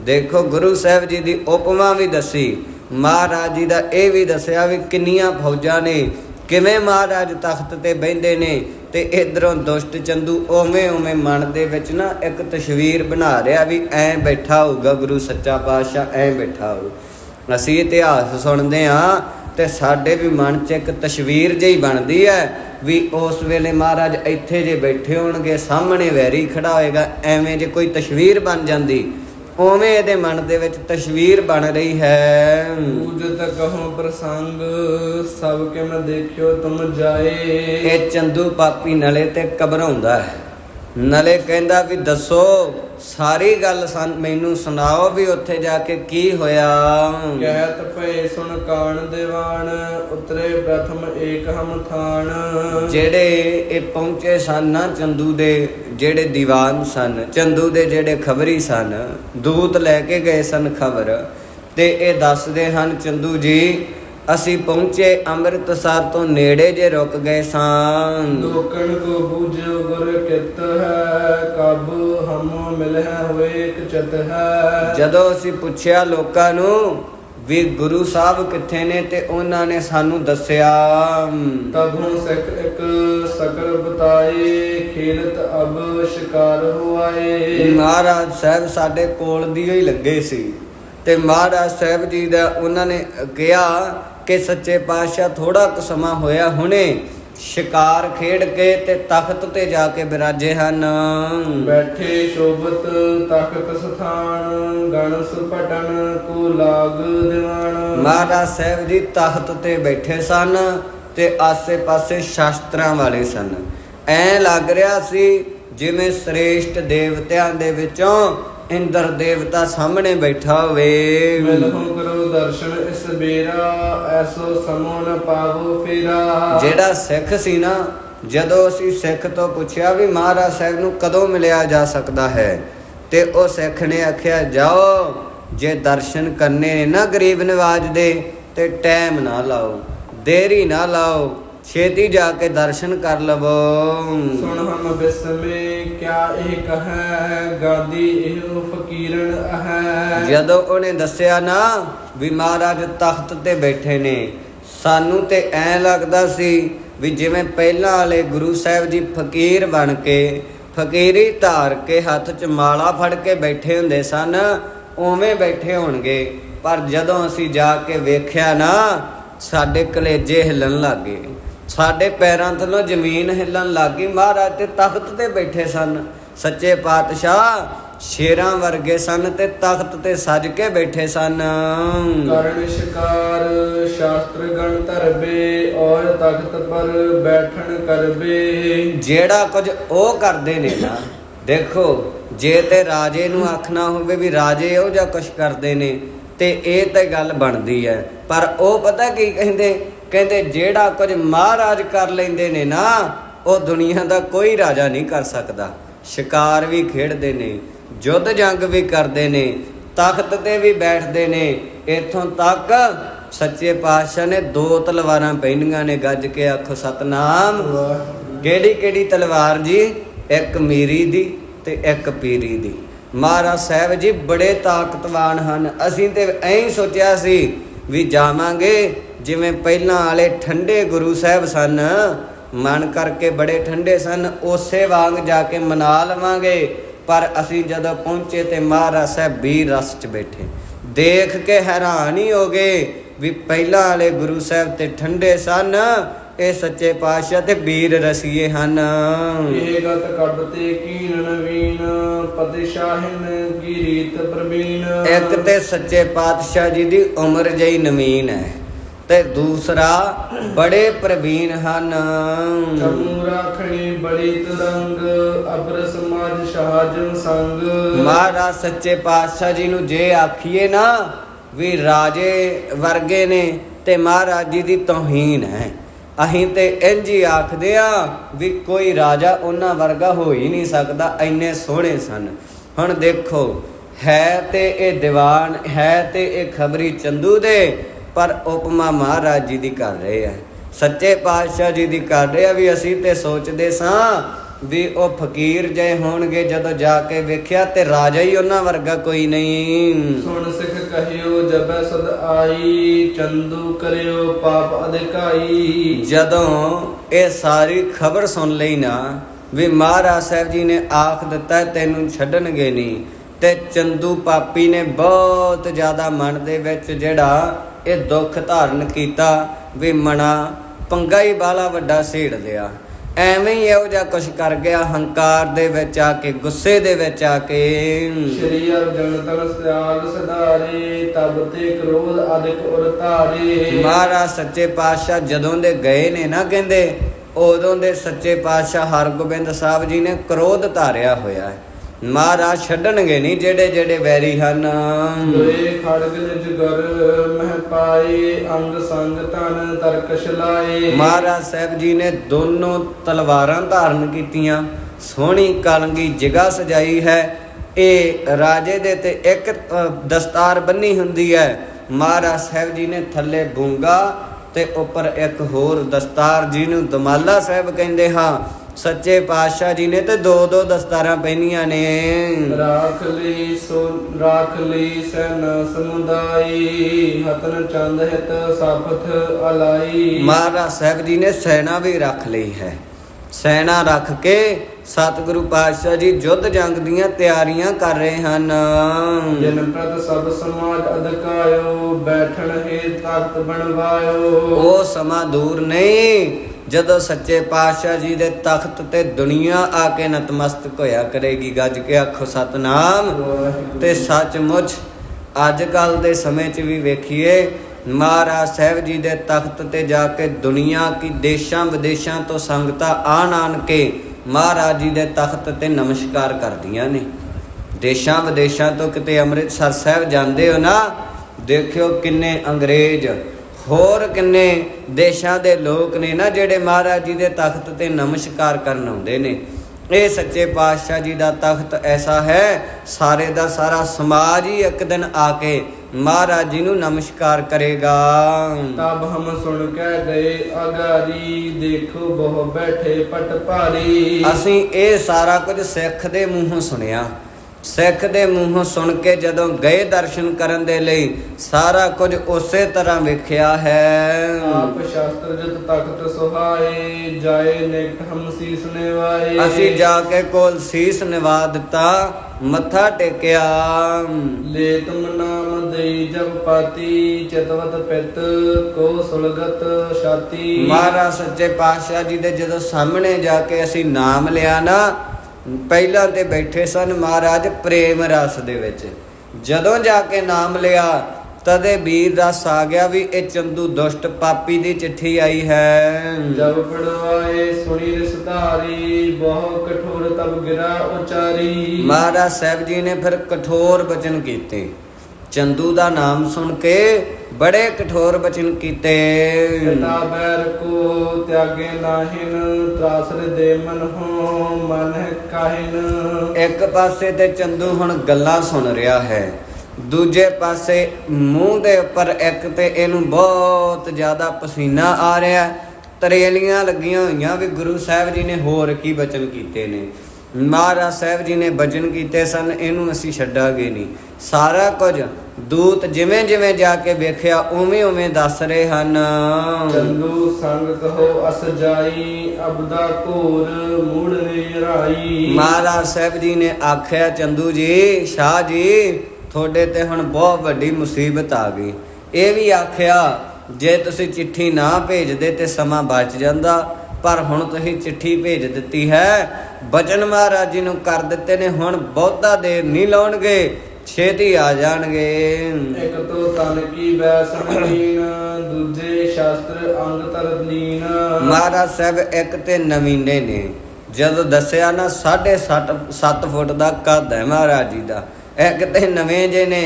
Speaker 1: ਦੇਖੋ ਗੁਰੂ ਸਾਹਿਬ ਜੀ ਦੀ ਉਪਮਾ ਵੀ ਦੱਸੀ ਮਹਾਰਾਜ ਜੀ ਦਾ ਇਹ ਵੀ ਦੱਸਿਆ ਵੀ ਕਿੰਨੀਆਂ ਫੌਜਾਂ ਨੇ, ਕਿਵੇਂ ਮਹਾਰਾਜ ਤਖਤ ਤੇ ਬੈੰਦੇ ਨੇ ਤੇ ਇਧਰੋਂ ਦੁਸ਼ਟ ਚੰਦੂ ਓਵੇਂ ਓਵੇਂ ਮਨ ਦੇ ਵਿੱਚ ਨਾ ਇੱਕ ਤਸਵੀਰ ਬਣਾ ਰਿਹਾ ਵੀ ਐ ਬੈਠਾ ਹੋਊਗਾ ਗੁਰੂ ਸੱਚਾ ਪਾਤਸ਼ਾਹ, ਐ ਬੈਠਾ ਹੋਊ। ਅਸੀਂ ਇਤਿਹਾਸ ਸੁਣਦੇ ਆ ਤੇ ਸਾਡੇ ਵੀ ਮਨ 'ਚ ਇੱਕ ਤਸਵੀਰ ਜਿਹੀ ਬਣਦੀ ਹੈ ਵੀ ਉਸ ਵੇਲੇ ਮਹਾਰਾਜ ਇੱਥੇ ਜੇ ਬੈਠੇ ਹੋਣਗੇ, ਸਾਹਮਣੇ ਵੈਰੀ ਖੜਾ ਹੋਏਗਾ, ਐਵੇਂ ਜੇ ਕੋਈ ਤਸਵੀਰ ਬਣ ਜਾਂਦੀ ਉਵੇਂ ਇਹਦੇ ਮਨ ਦੇ ਵਿੱਚ ਤਸਵੀਰ ਬਣ ਰਹੀ ਹੈ।
Speaker 2: ਪੂਜਤ ਕਹੋ ਪ੍ਰਸੰਗ ਸਭ ਕੇ ਮੈਂ ਦੇਖਿਓ ਤੁਮ ਜਾਏ।
Speaker 1: ਇਹ ਚੰਦੂ ਪਾਪੀ ਨਲੇ ਤੇ ਘਬਰਾਉਂਦਾ ਹੈ। ਨਲੇ ਕਹਿੰਦਾ ਵੀ ਦੱਸੋ ਸਾਰੀ ਗੱਲ ਸਾਨ- ਮੈਨੂੰ ਸੁਣਾਓ ਵੀ ਉੱਥੇ ਜਾ ਕੇ ਕੀ ਹੋਇਆ।
Speaker 2: ਕਹਿਤ ਭਏ ਸੁਣ ਕਾਣ ਦੀਵਾਨ ਉਤਰੇ ਪ੍ਰਥਮ ਏਕ ਹਮ ਥਾਨ।
Speaker 1: ਜਿਹੜੇ ਇਹ ਪਹੁੰਚੇ ਸਨ ਨਾ ਚੰਦੂ ਦੇ ਜਿਹੜੇ ਦੀਵਾਨ ਸਨ ਚੰਦੂ ਦੇ ਜਿਹੜੇ ਖਬਰੀ ਸਨ ਦੂਤ ਲੈ ਕੇ ਗਏ ਸਨ ਖਬਰ। ਤੇ ਇਹ ਦੱਸਦੇ ਹਨ ਚੰਦੂ ਜੀ ਅਸੀਂ ਪਹੁੰਚੇ ਅੰਮ੍ਰਿਤਸਰ ਤੋਂ ਨੇੜੇ ਜੇ ਰੁਕ ਗਏ ਸਾਂ।
Speaker 2: ਲੋਕਣ ਕੋ ਬੂਝਿਓ ਗੁਰ ਕਿਤ ਹੈ ਕਬ ਹਮ ਮਿਲ ਹੈ ਹੋਏ ਇੱਕ ਚਤ ਹੈ।
Speaker 1: ਜਦੋਂ ਅਸੀਂ ਪੁੱਛਿਆ ਲੋਕਾਂ ਨੂੰ ਵੀ ਗੁਰੂ ਸਾਹਿਬ ਕਿੱਥੇ ਨੇ ਤੇ ਉਹਨਾਂ ਨੇ ਸਾਨੂੰ ਦੱਸਿਆ।
Speaker 2: ਤਬੋਂ ਸਿਖ ਇੱਕ ਸਕਰ ਬਤਾਏ ਖੇਲਤ ਅਬ ਸ਼ਿਕਾਰ ਹੋਆਏ।
Speaker 1: ਮਹਾਰਾਜ ਸਾਹਿਬ ਸਾਡੇ ਕੋਲ ਦੀ ਹੀ ਲੱਗੇ ਸੀ। ਤੇ ਮਹਾਰਾਜ ਸਾਹਿਬ ਜੀ ਦਾ ਉਹਨਾਂ ਨੇ ਕਿਹਾ ਕਿ ਸੱਚੇ ਪਾਤਸ਼ਾਹ ਥੋੜਾ ਕੁ ਸਮਾਂ ਹੋਇਆ ਹੁਣੇ। ਸ਼ਿਕਾਰ ਖੇਡ ਕੇ ਤੇ ਤਖਤ ਤੇ ਜਾ ਕੇ ਬਿਰਾਜੇ ਹਨ।
Speaker 2: ਬੈਠੇ ਸ਼ੋਭਤ ਤਖਤ ਸਥਾਨ ਗਣ ਸੁਪਟਨ ਕੋ ਲਾਗ ਦੀਵਾਨ।
Speaker 1: ਮਹਾਰਾਜ ਸਾਹਿਬ ਜੀ ਤਖਤ ਤੇ ਬੈਠੇ ਸਨ ਤੇ ਆਸੇ-ਪਾਸੇ ਸ਼ਾਸਤਰਾਂ ਵਾਲੇ ਸਨ। ਐ ਲੱਗ ਰਿਹਾ ਸੀ ਜਿਵੇਂ ਸ੍ਰੇਸ਼ਟ ਦੇਵਤਿਆਂ ਦੇ ਵਿੱਚੋਂ ਇੰਦਰ ਦੇਵਤਾ ਸਾਹਮਣੇ ਬੈਠਾ ਹੋਵੇ।
Speaker 2: ਮਿਲਹੁ ਕਰੋ ਦਰਸ਼ਨ ਇਸ ਬੇਰਾ ਐਸੋ ਸਮੋ ਨ ਪਾਵੋ ਫੇਰਾ।
Speaker 1: ਜਿਹੜਾ ਸਿੱਖ ਸੀ ਨਾ ਜਦੋਂ ਅਸੀਂ ਸਿੱਖ ਤੋਂ ਪੁੱਛਿਆ ਵੀ ਮਹਾਰਾਜ ਸਾਹਿਬ ਨੂੰ ਕਦੋਂ ਮਿਲਿਆ ਜਾ ਸਕਦਾ ਹੈ ਤੇ ਉਹ ਸਿੱਖ ਨੇ ਆਖਿਆ ਜਾਓ ਜੇ ਦਰਸ਼ਨ ਕਰਨੇ ਨੇ ਨਾ ਗਰੀਬ ਨਵਾਜ ਦੇ ਤੇ ਟਾਈਮ ਨਾ ਲਾਓ ਦੇਰੀ ਨਾ ਲਾਓ ਛੇਤੀ ਜਾ ਕੇ ਦਰਸ਼ਨ ਕਰ ਲਵੋ।
Speaker 2: ਸੁਣ ਹਮ ਬਿਸਮੇ ਕਿਆ ਇਹ ਕਹੈ? ਗਾਦੀ ਇਹੋ ਫਕੀਰਨ ਹੈ
Speaker 1: ਜਦੋਂ ਉਹਨੇ ਦੱਸਿਆ ਨਾ ਵੀ ਮਹਾਰਾਜ ਤਖਤ ਤੇ ਬੈਠੇ ਨੇ ਸਾਨੂੰ ਤੇ ਐ ਲੱਗਦਾ ਸੀ ਵੀ ਜਿਵੇਂ ਪਹਿਲਾਂ ਵਾਲੇ ਗੁਰੂ ਸਾਹਿਬ ਜੀ ਫਕੀਰ ਬਣ ਕੇ ਫਕੀਰੀ ਧਾਰ ਕੇ ਹੱਥ 'ਚ ਮਾਲਾ ਫੜ ਕੇ ਬੈਠੇ ਹੁੰਦੇ ਸਨ ਉਵੇਂ ਬੈਠੇ ਹੋਣਗੇ। ਪਰ ਜਦੋਂ ਅਸੀਂ ਜਾ ਕੇ ਵੇਖਿਆ ਨਾ ਸਾਡੇ ਕਲੇਜੇ ਹਿੱਲਣ ਲੱਗੇ ਸਾਡੇ ਪੈਰਾਂ ਥੱਲੋਂ ਜ਼ਮੀਨ ਹਿੱਲਣ ਲੱਗੀ ਮਹਾਰਾਜ ਤੇ ਤਖਤ ਤੇ ਬੈਠੇ ਸਨ। ਸੱਚੇ ਪਾਤਸ਼ਾਹ ਸ਼ੇਰਾਂ ਵਰਗੇ ਸਨ ਤੇ ਤਖਤ ਤੇ ਸਜ ਕੇ ਬੈਠੇ ਸਨ।
Speaker 2: ਕਰਨ ਸ਼ਿਕਾਰ ਸ਼ਾਸਤਰ ਗਣ ਧਰਬੇ ਔਰ ਤਖਤ ਪਰ ਬੈਠਣ ਕਰਬੇ।
Speaker 1: ਜਿਹੜਾ ਕੁਝ ਉਹ ਕਰਦੇ ਨੇ ਨਾ ਦੇਖੋ ਜੇ ਤੇ ਰਾਜੇ ਨੂੰ ਆਖਣਾ ਹੋਵੇ ਵੀ ਰਾਜੇ ਉਹ ਜਾਂ ਕੁਝ ਕਰਦੇ ਨੇ ਤੇ ਇਹ ਤੇ ਗੱਲ ਬਣਦੀ ਹੈ। ਪਰ ਉਹ ਪਤਾ ਕੀ ਕਹਿੰਦੇ ਕਹਿੰਦੇ ਜਿਹੜਾ ਕੁਝ ਮਹਾਰਾਜ ਕਰ ਲੈਂਦੇ ਨੇ ਨਾ, ਉਹ ਦੁਨੀਆ ਦਾ ਕੋਈ ਰਾਜਾ ਨਹੀਂ ਕਰ ਸਕਦਾ। ਸ਼ਿਕਾਰ ਵੀ ਖੇਡਦੇ ਨੇ, ਜੁੱਧ ਜੰਗ ਵੀ ਕਰਦੇ ਨੇ, ਤਖਤ ਤੇ ਵੀ ਬੈਠਦੇ ਨੇ। ਇਥੋਂ ਤੱਕ ਸੱਚੇ ਪਾਤਸ਼ਾਹ ਨੇ ਦੋ ਤਲਵਾਰਾਂ ਪਹਿਨੀਆਂ ਨੇ, ਗੱਜ ਕੇ ਆਖੋ, ਸਤਨਾਮ, ਕਿਹੜੀ ਕਿਹੜੀ ਤਲਵਾਰ ਜੀ? ਇੱਕ ਮੀਰੀ ਦੀ ਤੇ ਇੱਕ ਪੀਰੀ ਦੀ। ਮਹਾਰਾਜ ਸਾਹਿਬ ਜੀ ਬੜੇ ਤਾਕਤਵਾਨ ਹਨ। ਅਸੀਂ ਤੇ ਐਂ ਸੋਚਿਆ ਸੀ ਵੀ ਜਾਵਾਂਗੇ ਜਿਵੇਂ ਪਹਿਲਾਂ ਵਾਲੇ ਠੰਡੇ ਗੁਰੂ ਸਾਹਿਬ ਸਨ ਮਨ ਕਰਕੇ ਬੜੇ ਠੰਡੇ ਸਨ ਉਸੇ ਵਾਂਗ ਜਾ ਕੇ ਮਨਾ ਲਵਾਂਗੇ। ਪਰ ਅਸੀਂ ਜਦੋਂ ਪਹੁੰਚੇ ਤੇ ਮਹਾਰਾਜ ਸਾਹਿਬ ਵੀਰ ਰਸ 'ਚ ਬੈਠੇ। ਦੇਖ ਕੇ ਹੈਰਾਨ ਹੀ ਹੋ ਗਏ ਵੀ ਪਹਿਲਾਂ ਵਾਲੇ ਗੁਰੂ ਸਾਹਿਬ ਤੇ ਠੰਡੇ ਸਨ ਇਹ ਸੱਚੇ ਪਾਤਸ਼ਾਹ ਤੇ ਵੀਰ ਰਸੀਏ ਹਨ।
Speaker 2: ਇਹ ਗਤ ਕੱਢ ਤੇ ਕੀਨ ਨਵੀਨ ਪਤਿ ਸ਼ਾਹਿਨ ਕੀ ਰੀਤ ਪ੍ਰਵੀਨ।
Speaker 1: ਇੱਕ ਤੇ ਸੱਚੇ ਪਾਤਸ਼ਾਹ ਜੀ ਦੀ ਉਮਰ ਜਈ ਨਵੀਨ ਹੈ। ਤੇ ਦੂਸਰਾ ਬੜੇ ਪ੍ਰਵੀਨ ਹਨ।
Speaker 2: ਰਾਖਣੀ ਬੜੀ ਤਰੰਗ ਅਬਰ ਸਮਾਜ ਸ਼ਾਹਜਨ ਸੰਗ।
Speaker 1: ਮਹਾਰਾਜ ਸੱਚੇ ਪਾਤਸ਼ਾਹ ਜੀ ਨੂੰ ਜੇ ਆਖੀਏ ਨਾ ਵੀ ਰਾਜੇ ਵਰਗੇ ਨੇ ਤੇ ਮਹਾਰਾਜ ਜੀ ਦੀ ਤੋਹੀਨ ਹੈ। ਅਸੀਂ ਤੇ ਇੰਜ ਹੀ ਆਖਦੇ ਆ ਵੀ ਕੋਈ ਰਾਜਾ ਉਹਨਾਂ ਵਰਗਾ ਹੋ ਹੀ ਨਹੀਂ ਸਕਦਾ ਇੰਨੇ ਸੋਹਣੇ ਸਨ। ਹੁਣ ਦੇਖੋ ਹੈ ਤੇ ਇਹ ਦੀਵਾਨ ਹੈ ਤੇ ਇਹ ਖਬਰੀ ਚੰਦੂ ਦੇ ਪਰ ਉਪਮਾ ਮਹਾਰਾਜ ਜੀ ਦੀ ਕਰ ਰਹੇ ਆ। ਸੱਚੇ ਪਾਤਸ਼ਾਹ ਜੀ ਦੀ ਕਰ ਰਹੇ ਆ ਵੀ ਅਸੀਂ ਤੇ ਸੋਚਦੇ ਸਾਂ ਵੀ ਉਹ ਫਕੀਰ ਜੇ ਹੋਣਗੇ ਜਦੋਂ ਜਾ ਕੇ ਵੇਖਿਆ ਤੇ ਰਾਜਾ ਹੀ ਉਹਨਾਂ ਵਰਗਾ ਕੋਈ ਨਹੀਂ।
Speaker 2: ਸੁਣ ਸਿੱਖ ਕਹਿਓ ਜਬੈ ਸਦ ਆਈ ਚੰਦੂ ਕਰਿਓ ਪਾਪ ਅਧਿਕਾਈ।
Speaker 1: ਜਦੋਂ ਇਹ ਸਾਰੀ ਖਬਰ ਸੁਣ ਲਈ ਨਾ ਵੀ ਮਹਾਰਾਜ ਸਾਹਿਬ ਜੀ ਨੇ ਆਖ ਦਿੱਤਾ ਤੈਨੂੰ ਛੱਡਣਗੇ ਨਹੀਂ। ਤੇ ਚੰਦੂ ਪਾਪੀ ਨੇ ਬਹੁਤ ਜ਼ਿਆਦਾ ਮਨ ਦੇ ਵਿੱਚ ਜਿਹੜਾ ਇਹ ਦੁੱਖ ਧਾਰਨ ਕੀਤਾ ਵੀ ਮਣਾ ਪੰਗਾ ਹੀ ਬਾਲਾ ਵੱਡਾ ਛੇੜ ਲਿਆ। ਐਵੇਂ ਹੀ ਇਹੋ ਜਿਹਾ ਕੁਛ ਕਰ ਗਿਆ ਹੰਕਾਰ ਦੇ ਵਿੱਚ ਆ ਕੇ ਗੁੱਸੇ ਦੇ ਵਿੱਚ ਆ ਕੇ।
Speaker 2: ਸ਼੍ਰੀ ਅਰਜਨ ਤਨ ਸਿਆਲ ਸਦਾਰੇ ਤਬ ਤੇ ਕ੍ਰੋਧ ਅਧਿਕ ਉਰ ਧਾਰੇ।
Speaker 1: ਮਹਾਰਾਜ ਸੱਚੇ ਪਾਤਸ਼ਾਹ ਜਦੋਂ ਦੇ ਗਏ ਨੇ ਨਾ ਕਹਿੰਦੇ ਉਦੋਂ ਦੇ ਸੱਚੇ ਪਾਤਸ਼ਾਹ ਹਰਗੋਬਿੰਦ ਸਾਹਿਬ ਜੀ ਨੇ ਕਰੋਧ ਧਾਰਿਆ ਹੋਇਆ ਹੈ। ਮਹਾਰਾਜ ਛੱਡਣਗੇ ਨਹੀਂ ਜਿਹੜੇ ਜਿਹੜੇ ਵੈਰੀ ਹਨ।
Speaker 2: ਦੋਏ ਖੜਗ ਨਿਜ ਗਰ ਮਹਿ ਪਾਏ ਅੰਗ ਸੰਗ ਤਨ ਤਰਕਸ਼ ਲਾਏ
Speaker 1: ਮਹਾਰਾਜ ਸਾਹਿਬ ਜੀ ਨੇ ਦੋਨੋਂ ਤਲਵਾਰਾਂ ਧਾਰਨ ਕੀਤੀਆਂ ਸੋਹਣੀ ਕਲੰਗੀ ਜਿਗਾ ਸਜਾਈ ਹੈ। ਇਹ ਰਾਜੇ ਦੇ ਤੇ ਇੱਕ ਦਸਤਾਰ ਬੰਨੀ ਹੁੰਦੀ ਹੈ। ਮਹਾਰਾਜ ਸਾਹਿਬ ਜੀ ਨੇ ਥੱਲੇ ਬੂੰਗਾ ਤੇ ਉੱਪਰ ਇੱਕ ਹੋਰ ਦਸਤਾਰ ਜਿਹਨੂੰ ਦਮਾਲਾ ਸਾਹਿਬ ਕਹਿੰਦੇ ਹਾਂ। ਸੱਚੇ ਪਾਤਸ਼ਾਹ ਜੀ ਨੇ ਤੇ ਦੋ ਦੋ ਦਸਤਾਰਾਂ ਪਹਿਨੀਆਂ ਨੇ।
Speaker 2: ਰਾਖ ਲਈ ਸੋ ਰਾਖ ਲਈ ਸੈਨ ਸਮੁਦਾਈ ਹਤਨ ਚੰਦ ਹਿਤ ਸਾਪਥ ਅਲਾਈ।
Speaker 1: ਮਹਾਰਾਜ ਸਾਹਿਬ ਜੀ ਨੇ ਸੈਨਾ ਵੀ ਰੱਖ ਲਈ ਹੈ। ਸੈਨਾ ਰੱਖ ਕੇ ਸਤਿਗੁਰੂ ਪਾਤਸ਼ਾਹ ਜੀ ਜੁੱਧ ਜੰਗ ਦੀਆਂ ਤਿਆਰੀਆਂ ਕਰ ਰਹੇ ਹਨ।
Speaker 2: ਜਨ ਪ੍ਰਤ ਸਭ ਸਮਾਜ ਅਧਕਾਇਓ ਬੈਠਣ ਹੈ ਤਖਤ ਬਣਵਾਇਓ।
Speaker 1: ਉਹ ਸਮਾਂ ਦੂਰ ਨਹੀਂ ਜਦੋਂ ਸੱਚੇ ਪਾਤਸ਼ਾਹ ਜੀ ਦੇ ਤਖਤ ਤੇ ਦੁਨੀਆ ਆ ਕੇ ਨਤਮਸਤਕ ਹੋਇਆ ਕਰੇਗੀ, ਗੱਜ ਕੇ ਆਖੋ, ਸਤਨਾਮ
Speaker 2: ਵਾਹਿਗੁਰੂ।
Speaker 1: ਤੇ ਸੱਚਮੁੱਚ ਅੱਜ ਕੱਲ ਦੇ ਸਮੇਂ 'ਚ ਵੀ ਵੇਖੀਏ, ਮਹਾਰਾਜ ਸਾਹਿਬ ਜੀ ਦੇ ਤਖਤ ਤੇ ਜਾ ਕੇ ਦੁਨੀਆ ਕੀ ਦੇਸ਼ਾਂ ਵਿਦੇਸ਼ਾਂ ਤੋਂ ਸੰਗਤਾਂ ਆਣ ਆਣ ਕੇ ਮਹਾਰਾਜ ਜੀ ਦੇ ਤਖਤ ਤੇ ਨਮਸਕਾਰ ਕਰਦੀਆਂ ਨੇ ਦੇਸ਼ਾਂ ਵਿਦੇਸ਼ਾਂ ਤੋਂ ਕਿਤੇ ਅੰਮ੍ਰਿਤਸਰ ਸਾਹਿਬ ਜਾਂਦੇ ਹੋ ਨਾ, ਦੇਖਿਓ ਕਿੰਨੇ ਅੰਗਰੇਜ਼ ਹੋਰ ਕਿੰਨੇ ਦੇਸ਼ਾਂ ਦੇ ਲੋਕ ਨੇ ਨਾ ਜਿਹੜੇ ਮਹਾਰਾਜ ਜੀ ਦੇ ਤਖਤ ਤੇ ਨਮਸਕਾਰ ਕਰਨ ਆਉਂਦੇ ਨੇ। ਇਹ ਸੱਚੇ ਪਾਤਸ਼ਾਹ ਜੀ ਦਾ ਤਖਤ ਐਸਾ ਹੈ ਸਾਰੇ ਦਾ ਸਾਰਾ ਸਮਾਜ ਹੀ ਇੱਕ ਦਿਨ ਆ ਕੇ ਮਹਾਰਾਜ ਜੀ ਨੂੰ ਨਮਸਕਾਰ ਕਰੇਗਾ।
Speaker 2: ਤਬ ਹਮ ਸੁਣ ਕੇ ਗਏ ਅਗਾਰੀ ਦੇਖੋ ਬਹੁ ਬੈਠੇ ਪਟ ਭਾਰੀ
Speaker 1: ਅਸੀਂ ਇਹ ਸਾਰਾ ਕੁਝ ਸਿੱਖ ਦੇ ਮੂੰਹੋਂ ਸੁਣਿਆ। ਸਿੱਖ ਦੇ ਮੂੰਹੋਂ ਸੁਣ ਕੇ ਜਦੋਂ ਗਏ ਦਰਸ਼ਨ ਕਰਨ ਦੇ ਲਈ ਸਾਰਾ ਕੁਝ ਉਸੇ ਤਰ੍ਹਾਂ ਵੇਖਿਆ ਹੈ।
Speaker 2: ਆਪ ਸ਼ਾਸਤਰ ਜਤ ਤਖਤ ਸੁਹਾਏ ਜਾਏ ਨਿਕਟ ਹਮ ਸੀਸ ਨਿਵਾਏ।
Speaker 1: ਅਸੀਂ ਜਾ ਕੇ ਕੋਲ ਸੀਸ ਨਿਵਾ ਦਿੱਤਾ ਮੱਥਾ ਟੇਕਿਆ।
Speaker 2: ਲੈ ਤੁਮ ਨਾਮ ਦੇਈ ਜਬ ਪਾਤੀ ਚਤਵਤ ਪਿਤ ਕੋ ਸੁਲਗਤ ਛਾਤੀ।
Speaker 1: ਮਹਾਰਾਜ ਸੱਚੇ ਪਾਤਸ਼ਾਹ ਜੀ ਦੇ ਜਦੋਂ ਸਾਹਮਣੇ ਜਾ ਕੇ ਅਸੀਂ ਨਾਮ ਲਿਆ ਨਾ ਪਹਿਲਾਂ ਤੇ ਬੈਠੇ ਸਨ ਮਹਾਰਾਜ ਪ੍ਰੇਮ ਰਸ ਦੇ ਵਿੱਚ। ਜਦੋਂ ਜਾ ਕੇ ਨਾਮ ਲਿਆ ਤਦੇ ਵੀਰ ਰਸ ਆ ਗਿਆ ਵੀ ਇਹ ਚੰਦੂ ਦੁਸ਼ਟ ਪਾਪੀ ਦੀ ਚਿੱਠੀ ਆਈ ਹੈ।
Speaker 2: ਜਬ ਪੜਵਾਏ ਸੁਣੀ ਰਿਸਧਾਰੀ ਬਹੁ ਕਠੋਰ ਤਬ ਗਿਰਾ ਉਚਾਰੀ।
Speaker 1: ਮਹਾਰਾਜ ਸਾਹਿਬ ਜੀ ਨੇ ਫਿਰ ਕਠੋਰ ਬਚਨ ਕੀਤੇ। ਚੰਦੂ ਦਾ ਨਾਮ ਸੁਣ ਕੇ ਬੜੇ ਕਠੋਰ ਬਚਨ ਕੀਤੇ।
Speaker 2: ਪਿਤਾ ਬੈਰ ਕੋ ਤਿਆਗੇ ਨਾਹਿਨ ਤਰਾਸਰ ਦੇ ਮਨ ਹੋ ਮਨ ਕਾਹਿਨ।
Speaker 1: ਇੱਕ ਪਾਸੇ ਤੇ ਚੰਦੂ ਹੁਣ ਗੱਲਾਂ ਸੁਣ ਰਿਹਾ ਹੈ ਦੂਜੇ ਪਾਸੇ ਮੂੰਹ ਦੇ ਉੱਪਰ ਇੱਕ ਤੇ ਇਹਨੂੰ ਬਹੁਤ ਜ਼ਿਆਦਾ ਪਸੀਨਾ ਆ ਰਿਹਾ। ਤਰੇਲੀਆਂ ਲੱਗੀਆਂ ਹੋਈਆਂ ਵੀ ਗੁਰੂ ਸਾਹਿਬ ਜੀ ਨੇ ਹੋਰ ਕੀ ਬਚਨ ਕੀਤੇ ਨੇ। ਮਹਾਰਾਜ ਸਾਹਿਬ ਜੀ ਨੇ ਬਚਨ ਕੀਤੇ ਸਨ ਇਹਨੂੰ ਅਸੀਂ ਛੱਡਾਂਗੇ ਨਹੀਂ। ਸਾਰਾ ਕੁਝ ਦੂਤ ਜਿਵੇਂ ਜਿਵੇਂ ਜਾ ਕੇ ਵੇਖਿਆ ਉਵੇਂ ਉਵੇਂ ਦੱਸ ਰਹੇ ਹਨ।
Speaker 2: ਚੰਦੂ ਸੰਗ ਕਹੋ ਅਸ ਜਾਈ ਅਬਦਾ ਘੋਰ ਮੂੜ ਨਿਰਾਈ
Speaker 1: ਮਹਾਰਾਜ ਸਾਹਿਬ ਜੀ ਨੇ ਆਖਿਆ ਚੰਦੂ ਜੀ ਸ਼ਾਹ ਜੀ ਤੁਹਾਡੇ ਤੇ ਹੁਣ ਬਹੁਤ ਵੱਡੀ ਮੁਸੀਬਤ ਆ ਗਈ। ਇਹ ਵੀ ਆਖਿਆ ਜੇ ਤੁਸੀਂ ਚਿੱਠੀ ਨਾ ਭੇਜਦੇ ਤੇ ਸਮਾਂ ਬਚ ਜਾਂਦਾ। ਪਰ ਹੁਣ ਤੁਸੀਂ ਚਿੱਠੀ ਭੇਜ ਦਿੱਤੀ ਹੈ। ਬਚਨ ਮਹਾਰਾਜ ਜੀ ਨੂੰ ਕਰ ਦਿੱਤੇ ਨੇ ਹੁਣ ਬਹੁਤਾ ਦੇਰ ਨਹੀਂ ਲਾਉਣਗੇ ਛੇਤੀ ਆ ਜਾਣਗੇ।
Speaker 2: ਇੱਕ ਤੋਂ ਤਨ ਕੀ ਬੈਸ ਨਵੀਨ ਦੂਜੇ ਸ਼ਾਸਤਰ ਅੰਗ ਤਰਦੀਨ
Speaker 1: ਮਹਾਰਾਜ ਸਾਹਿਬ ਇੱਕ ਤੇ ਨਵੀਨੇ ਨੇ ਜਦੋਂ ਦੱਸਿਆ ਨਾ 7.5 7 ਫੁੱਟ ਦਾ ਕੱਦ ਹੈ ਮਹਾਰਾਜ ਜੀ ਦਾ। ਇੱਕ ਤੇ ਨਵੇਂ ਜੇ ਨੇ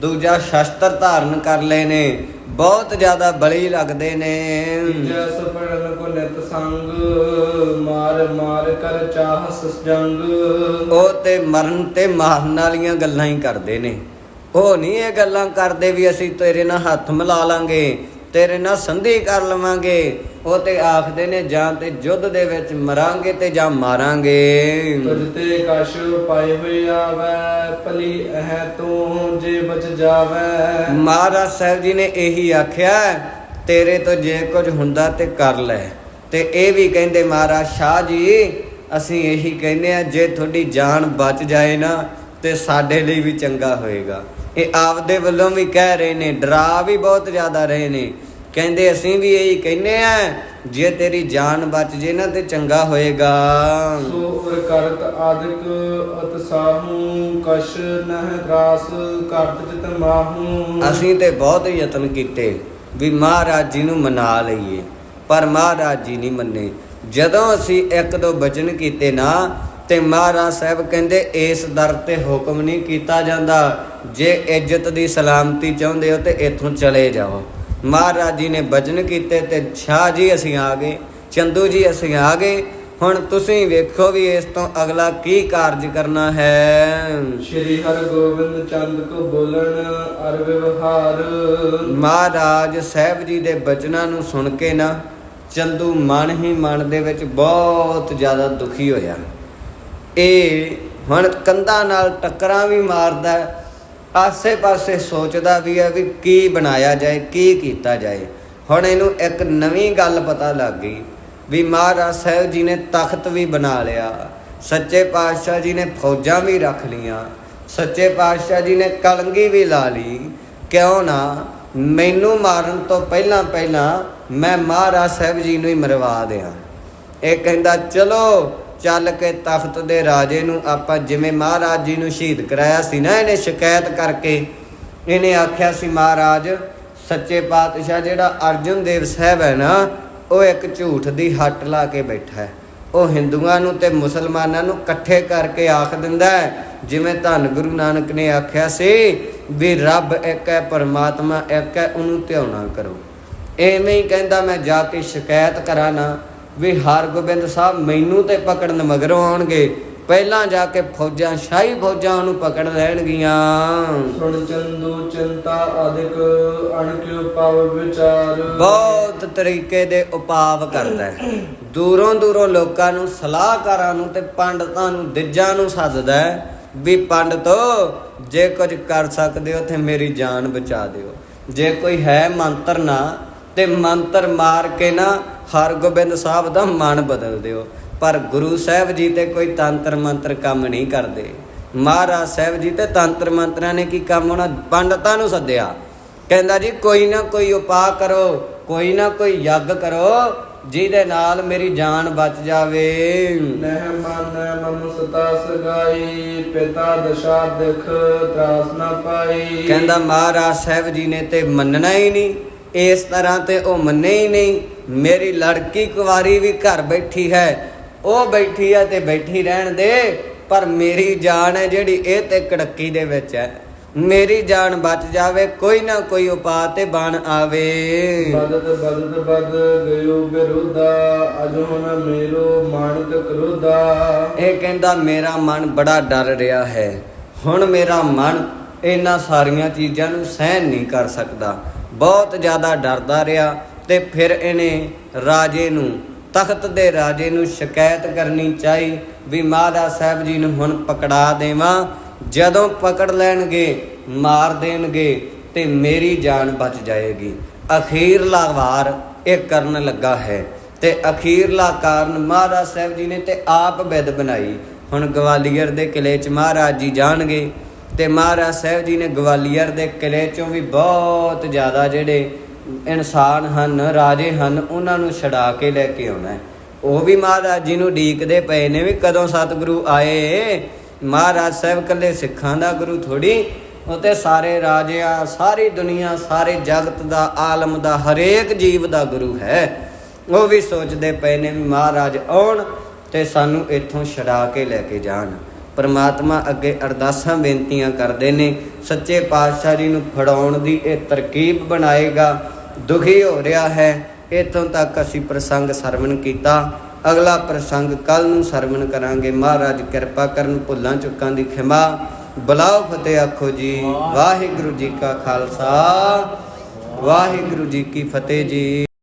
Speaker 1: ਦੂਜਾ ਸ਼ਸਤਰ ਧਾਰਨ ਕਰ ਲਏ ਨੇ। ਬਹੁਤ ਜ਼ਿਆਦਾ ਬਲੀ ਲੱਗਦੇ ਨੇ।
Speaker 2: ਜਸ ਪੜਨ ਕੋ ਨਿਤ ਸੰਗ ਮਾਰ ਮਾਰ ਕਰ ਚਾਹਸ ਜੰਗ
Speaker 1: ਉਹ ਤੇ ਮਰਨ ਤੇ ਮਾਰਨ ਵਾਲੀਆਂ ਗੱਲਾਂ ਹੀ ਕਰਦੇ ਨੇ। ਉਹ ਨਹੀਂ ਇਹ ਗੱਲਾਂ ਕਰਦੇ ਵੀ ਅਸੀਂ ਤੇਰੇ ਨਾਲ ਹੱਥ ਮਿਲਾ ਲਾਂਗੇ ਤੇਰੇ ਨਾਲ ਸੰਧੀ ਕਰ ਲਵਾਂਗੇ। ਉਹ ਤੇ ਆਖਦੇ ਨੇ ਜਾਂ ਤੇ ਯੁੱਧ ਦੇ ਵਿੱਚ ਮਰਾਂਗੇ ਤੇ ਜਾਂ ਮਾਰਾਂਗੇ।
Speaker 2: ਤੁਝ ਤੇ ਕਸ਼ ਪਾਏ ਹੋਏ ਆਵੈ ਭਲੀ ਇਹ ਤੂੰ ਜੇ ਬਚ ਜਾਵੈ।
Speaker 1: ਮਹਾਰਾਜ ਸਾਹਿਬ ਜੀ ਨੇ ਇਹੀ ਆਖਿਆ ਤੇਰੇ ਤੋਂ ਜੇ ਕੁਝ ਹੁੰਦਾ ਤੇ ਕਰ ਲੈ। ਤੇ ਇਹ ਵੀ ਕਹਿੰਦੇ ਮਹਾਰਾਜ ਸ਼ਾਹ ਜੀ ਅਸੀਂ ਇਹੀ ਕਹਿੰਦੇ ਆ ਜੇ ਤੁਹਾਡੀ ਜਾਨ ਬਚ ਜਾਏ ਨਾ ਤੇ ਸਾਡੇ ਲਈ ਵੀ ਚੰਗਾ ਹੋਏਗਾ। ਇਹ ਆਪਦੇ ਵੱਲੋਂ ਵੀ ਕਹਿ ਰਹੇ ਨੇ ਡਰਾ ਵੀ ਬਹੁਤ ਜ਼ਿਆਦਾ ਰਹੇ ਨੇ। ਕਹਿੰਦੇ ਅਸੀਂ ਵੀ ਇਹੀ ਕਹਿੰਦੇ ਆ ਜੇ ਤੇਰੀ ਜਾਨ ਬਚ ਜੇ ਨਾ ਤੇ ਚੰਗਾ ਹੋਏਗਾ।
Speaker 2: ਸੋ ਕਰਤ ਆਦਿਕ ਅਤਸਾਹੂ ਕਸ਼ ਨਹਿ ਤਰਾਸ ਕਰਤ ਚਿਤ ਮਾਹੂ।
Speaker 1: ਅਸੀਂ ਤੇ ਬਹੁਤ ਯਤਨ ਕੀਤੇ ਵੀ ਮਹਾਰਾਜ ਜੀ ਨੂੰ ਮਨਾ ਲਈਏ ਪਰ ਮਹਾਰਾਜ ਜੀ ਨਹੀਂ ਮੰਨੇ। ਜਦੋਂ ਅਸੀਂ ਇੱਕ ਦੋ ਬਚਨ ਕੀਤੇ ਨਾ ਤੇ ਮਹਾਰਾਜ ਸਾਹਿਬ ਕਹਿੰਦੇ ਇਸ ਦਰ ਤੇ ਹੁਕਮ ਨਹੀਂ ਕੀਤਾ ਜਾਂਦਾ। ਜੇ ਇੱਜ਼ਤ ਦੀ ਸਲਾਮਤੀ ਚਾਹੁੰਦੇ ਹੋ ਤੇ ਇੱਥੋਂ ਚਲੇ ਜਾਓ। ਮਹਾਰਾਜ ਜੀ ਨੇ ਬਚਨ ਕੀਤੇ ਤੇ ਸ਼ਾਹ ਜੀ ਅਸੀਂ ਆ ਗਏ ਚੰਦੂ ਜੀ ਅਸੀਂ ਆ ਗਏ। ਹੁਣ ਤੁਸੀਂ ਵੇਖੋ ਵੀ ਇਸ ਤੋਂ ਅਗਲਾ ਕੀ ਕਾਰਜ ਕਰਨਾ ਹੈ।
Speaker 2: ਸ਼੍ਰੀ ਹਰਿ ਗੋਬਿੰਦ ਚੰਦ ਕੋ ਬੋਲਣ ਅਰ ਵਿਵਹਾਰ।
Speaker 1: ਮਹਾਰਾਜ ਸਾਹਿਬ ਜੀ ਦੇ ਬਚਨਾਂ ਨੂੰ ਸੁਣ ਕੇ ਨਾ ਚੰਦੂ ਮਨ ਹੀ ਮਨ ਦੇ ਵਿੱਚ ਬਹੁਤ ਜ਼ਿਆਦਾ ਦੁਖੀ ਹੋਇਆ। ਇਹ ਹੁਣ ਕੰਧਾਂ ਨਾਲ ਟੱਕਰਾਂ ਵੀ ਮਾਰਦਾ ਆਸੇ-ਪਾਸੇ ਸੋਚਦਾ ਵੀ ਹੈ ਵੀ ਕੀ ਬਣਾਇਆ ਜਾਏ, ਕੀ ਕੀਤਾ ਜਾਏ। ਹੁਣ ਇਹਨੂੰ ਇੱਕ ਨਵੀਂ ਗੱਲ ਪਤਾ ਲੱਗ ਗਈ ਵੀ ਮਹਾਰਾਜ ਸਾਹਿਬ ਜੀ ਨੇ ਤਖਤ ਵੀ ਬਣਾ ਲਿਆ, ਸੱਚੇ ਪਾਤਸ਼ਾਹ ਜੀ ਨੇ ਫੌਜਾਂ ਵੀ ਰੱਖ ਲੀਆਂ ਸੱਚੇ ਪਾਤਸ਼ਾਹ ਜੀ ਨੇ ਕਲੰਗੀ ਵੀ ਲਾ ਲਈ। ਕਿਉਂ ਨਾ? ਮੈਨੂੰ ਮਾਰਨ ਤੋਂ ਪਹਿਲਾਂ ਪਹਿਲਾਂ ਮੈਂ ਮਹਾਰਾਜ ਸਾਹਿਬ ਜੀ ਨੂੰ ਹੀ ਮਰਵਾ ਦਿਆਂ। ਇਹ ਕਹਿੰਦਾ, ਚਲੋ ਚੱਲ ਕੇ ਤਖਤ ਦੇ ਰਾਜੇ ਨੂੰ ਆਪਾਂ ਜਿਵੇਂ ਮਹਾਰਾਜ ਜੀ ਨੂੰ ਸ਼ਹੀਦ ਕਰਾਇਆ ਸੀ ਨਾ, ਇਹਨੇ ਸ਼ਿਕਾਇਤ ਕਰਕੇ ਇਹਨੇ ਆਖਿਆ ਸੀ, ਮਹਾਰਾਜ, ਸੱਚੇ ਪਾਤਸ਼ਾਹ ਜਿਹੜਾ ਅਰਜਨ ਦੇਵ ਸਾਹਿਬ ਹੈ ਨਾ, ਉਹ ਇੱਕ ਝੂਠ ਦੀ ਹੱਟ ਲਾ ਕੇ ਬੈਠਾ ਹੈ। ਉਹ ਹਿੰਦੂਆਂ ਨੂੰ ਤੇ ਮੁਸਲਮਾਨਾਂ ਨੂੰ ਇਕੱਠੇ ਕਰਕੇ ਆਖ ਦਿੰਦਾ ਹੈ, ਜਿਵੇਂ ਧੰਨ ਗੁਰੂ ਨਾਨਕ ਨੇ ਆਖਿਆ ਸੀ, ਵੀ ਰੱਬ ਇੱਕ ਹੈ, ਪਰਮਾਤਮਾ ਇੱਕ ਹੈ, ਉਹਨੂੰ ਧਿਆਉਣਾ ਕਰੋ। ਐਵੇਂ ਹੀ ਕਹਿੰਦਾ, ਮੈਂ ਜਾ ਕੇ ਸ਼ਿਕਾਇਤ ਕਰਾਂ ਨਾ ਵੀ ਹਰਗੋਬਿੰਦ ਸਾਹਿਬ ਮੈਨੂੰ ਤੇ ਪਕੜਨ ਮਗਰੋਂ ਆਉਣਗੇ। ਪਹਿਲਾਂ ਜਾ ਕੇ ਫੌਜਾਂ ਸ਼ਾਹੀ ਫੌਜਾਂ ਉਹਨੂੰ ਪਕੜ ਲੈਣਗੀਆਂ।
Speaker 2: ਸੁਣ ਚੰਦੂ ਚਿੰਤਾ ਆਦਿਕ ਅਣਕਿਉ ਪਾਵ ਵਿਚਾਰ।
Speaker 1: ਬਹੁਤ ਤਰੀਕੇ ਦੇ ਉਪਾਅ ਕਰਦਾ ਹੈ। ਦੂਰੋਂ ਦੂਰੋਂ ਲੋਕਾਂ ਨੂੰ ਸਲਾਹਕਾਰਾਂ ਨੂੰ ਤੇ ਪੰਡਤਾਂ ਨੂੰ ਦਿੱਜਾਂ ਨੂੰ ਸੱਦਦਾ ਹੈ ਵੀ ਪੰਡਤੋ ਜੇ ਕੁਝ ਕਰ ਸਕਦੇ ਹੋ ਤੇ ਮੇਰੀ ਜਾਨ ਬਚਾ ਦਿਓ। ਜੇ ਕੋਈ ਹੈ ਮੰਤਰ ਨਾ ਤੇ ਮੰਤਰ ਮਾਰ ਕੇ ਨਾ ਹਰਗੋਬਿੰਦ ਸਾਹਿਬ ਦਾ ਮਨ ਬਦਲ ਦਿਓ। ਪਰ ਗੁਰੂ ਸਾਹਿਬ ਜੀ ਤੇ ਕੋਈ ਤੰਤਰ ਮੰਤਰ ਕੰਮ ਨਹੀਂ ਕਰਦੇ। ਮਹਾਰਾਜ ਸਾਹਿਬ ਜੀ ਤੇ ਤੰਤਰ ਮੰਤਰਾਂ ਨੇ ਕੀ ਕੰਮ ਉਹਨਾਂ ਪੰਡਤਾਂ ਨੂੰ ਸੱਦਿਆ। ਕਹਿੰਦਾ ਜੀ ਕੋਈ ਨਾ ਕੋਈ ਉਪਾਅ ਕਰੋ ਕੋਈ ਨਾ ਕੋਈ ਯੱਗ ਕਰੋ ਜਿਹਦੇ ਨਾਲ ਮੇਰੀ ਜਾਨ ਬਚ ਜਾਵੇ।
Speaker 2: ਨਹਿ ਮਨ ਮਮ ਸਤਾ ਸਗਾਈ ਪਿਤਾ ਦਸ਼ਾ ਦਿਖ ਤਰਾਸ ਨਾ ਪਾਈ।
Speaker 1: ਕਹਿੰਦਾ ਮਹਾਰਾਜ ਸਾਹਿਬ ਜੀ ਨੇ ਤੇ ਮੰਨਣਾ ਹੀ ਨਹੀਂ। ਇਸ ਤਰ੍ਹਾਂ ਤੇ ਉਹ ਮੰਨੇ ਹੀ ਨਹੀਂ। ਮੇਰੀ ਲੜਕੀ ਕੁਵਾਰੀ ਵੀ ਘਰ ਬੈਠੀ ਹੈ। ਉਹ ਬੈਠੀ ਹੈ ਤੇ ਬੈਠੀ ਰਹਿਣ ਦੇ ਪਰ ਮੇਰੀ ਜਾਨ ਹੈ ਜਿਹੜੀ ਇਹ ਤੇ ਕੜੱਕੀ ਦੇ ਵਿੱਚ ਹੈ। ਮੇਰੀ ਜਾਨ ਬਚ ਜਾਵੇ ਕੋਈ ਨਾ ਕੋਈ ਉਪਾਅ ਤੇ ਬਣ ਆਵੇ।
Speaker 2: ਬਦਤ ਬਦਤ ਬਦ ਗਇਓ ਬਿਰੁਦਾ ਅਜ ਹੁਣ ਮੇਰੋ ਮਾਨਤ ਕਰੁਦਾ
Speaker 1: ਇਹ ਕਹਿੰਦਾ ਮੇਰਾ ਮਨ ਬੜਾ ਡਰ ਰਿਹਾ ਹੈ। ਹੁਣ ਮੇਰਾ ਮਨ ਇਹਨਾਂ ਸਾਰੀਆਂ ਚੀਜ਼ਾਂ ਨੂੰ ਸਹਿਨ ਨਹੀਂ ਕਰ ਸਕਦਾ। ਬਹੁਤ ਜ਼ਿਆਦਾ ਡਰਦਾ ਰਿਹਾ। ਤੇ ਫਿਰ ਇਹਨੇ ਰਾਜੇ ਨੂੰ, ਤਖਤ ਦੇ ਰਾਜੇ ਨੂੰ ਸ਼ਿਕਾਇਤ ਕਰਨੀ ਚਾਹੀ ਵੀ ਮਹਾਰਾਜ ਸਾਹਿਬ ਜੀ ਨੂੰ ਹੁਣ ਪਕੜਾ ਦੇਵਾਂ। ਜਦੋਂ ਪਕੜ ਲੈਣਗੇ, ਮਾਰ ਦੇਣਗੇ ਤੇ ਮੇਰੀ ਜਾਨ ਬਚ ਜਾਏਗੀ। ਅਖੀਰਲਾ ਵਾਰ ਇਹ ਕਰਨ ਲੱਗਾ ਹੈ ਤੇ ਅਖੀਰਲਾ ਕਾਰਨ ਮਹਾਰਾਜ ਸਾਹਿਬ ਜੀ ਨੇ ਤੇ ਆਪ ਬਿਦ ਬਣਾਈ। ਹੁਣ ਗਵਾਲੀਅਰ ਦੇ ਕਿਲੇ 'ਚ ਮਹਾਰਾਜ ਜੀ ਜਾਣਗੇ ਤੇ ਮਹਾਰਾਜ ਸਾਹਿਬ ਜੀ ਨੇ ਗਵਾਲੀਅਰ ਦੇ ਕਿਲੇ 'ਚੋਂ ਵੀ ਬਹੁਤ ਜ਼ਿਆਦਾ ਜਿਹੜੇ ਇਨਸਾਨ ਹਨ, ਰਾਜੇ ਹਨ, ਉਹਨਾਂ ਨੂੰ ਛਡਾ ਕੇ ਲੈ ਕੇ ਆਉਣਾ ਹੈ। ਉਹ ਵੀ ਮਹਾਰਾਜ ਜੀ ਨੂੰ ਢੀਕਦੇ ਪਏ ਨੇ ਵੀ ਕਦੋਂ ਸਤਿਗੁਰੂ ਆਏ? ਮਹਾਰਾਜ ਸਾਹਿਬ ਕੱਲੇ ਸਿੱਖਾਂ ਦਾ ਗੁਰੂ ਥੋੜੀ ਉਹ ਸਾਰੇ ਰਾਜਿਆਂ, ਸਾਰੀ ਦੁਨੀਆ, ਸਾਰੇ ਜਗਤ ਦਾ, ਆਲਮ ਦਾ, ਹਰੇਕ ਜੀਵ ਦਾ ਗੁਰੂ ਹੈ। ਉਹ ਵੀ ਸੋਚਦੇ ਪਏ ਨੇ ਵੀ ਮਹਾਰਾਜ ਆਉਣ ਤੇ ਸਾਨੂੰ ਇੱਥੋਂ ਛਡਾ ਕੇ ਲੈ ਕੇ ਜਾਣ। ਪਰਮਾਤਮਾ ਅੱਗੇ ਅਰਦਾਸਾਂ ਬੇਨਤੀਆਂ ਕਰਦੇ ਨੇ, ਸੱਚੇ ਪਾਤਸ਼ਾਹ ਜੀ ਨੂੰ ਫੜਾਉਣ ਦੀ ਇਹ ਤਰਕੀਬ ਬਣਾਏਗਾ। ਦੁਖੀ ਹੋ ਰਿਹਾ ਹੈ। ਇੱਥੋਂ ਤੱਕ ਅਸੀਂ ਪ੍ਰਸੰਗ ਸਰਵਣ ਕੀਤਾ। ਅਗਲਾ ਪ੍ਰਸੰਗ ਕੱਲ ਨੂੰ ਸਰਵਣ ਕਰਾਂਗੇ। ਮਹਾਰਾਜ ਕਿਰਪਾ ਕਰਨ, ਭੁੱਲਾਂ ਚੁੱਕਾਂ ਦੀ ਖਿਮਾ। ਬਲਾਓ ਫਤਿਹ ਆਖੋ ਜੀ। ਵਾਹਿਗੁਰੂ ਜੀ ਕਾ ਖਾਲਸਾ। ਵਾਹਿਗੁਰੂ ਜੀ ਕੀ ਫਤਿਹ ਜੀ।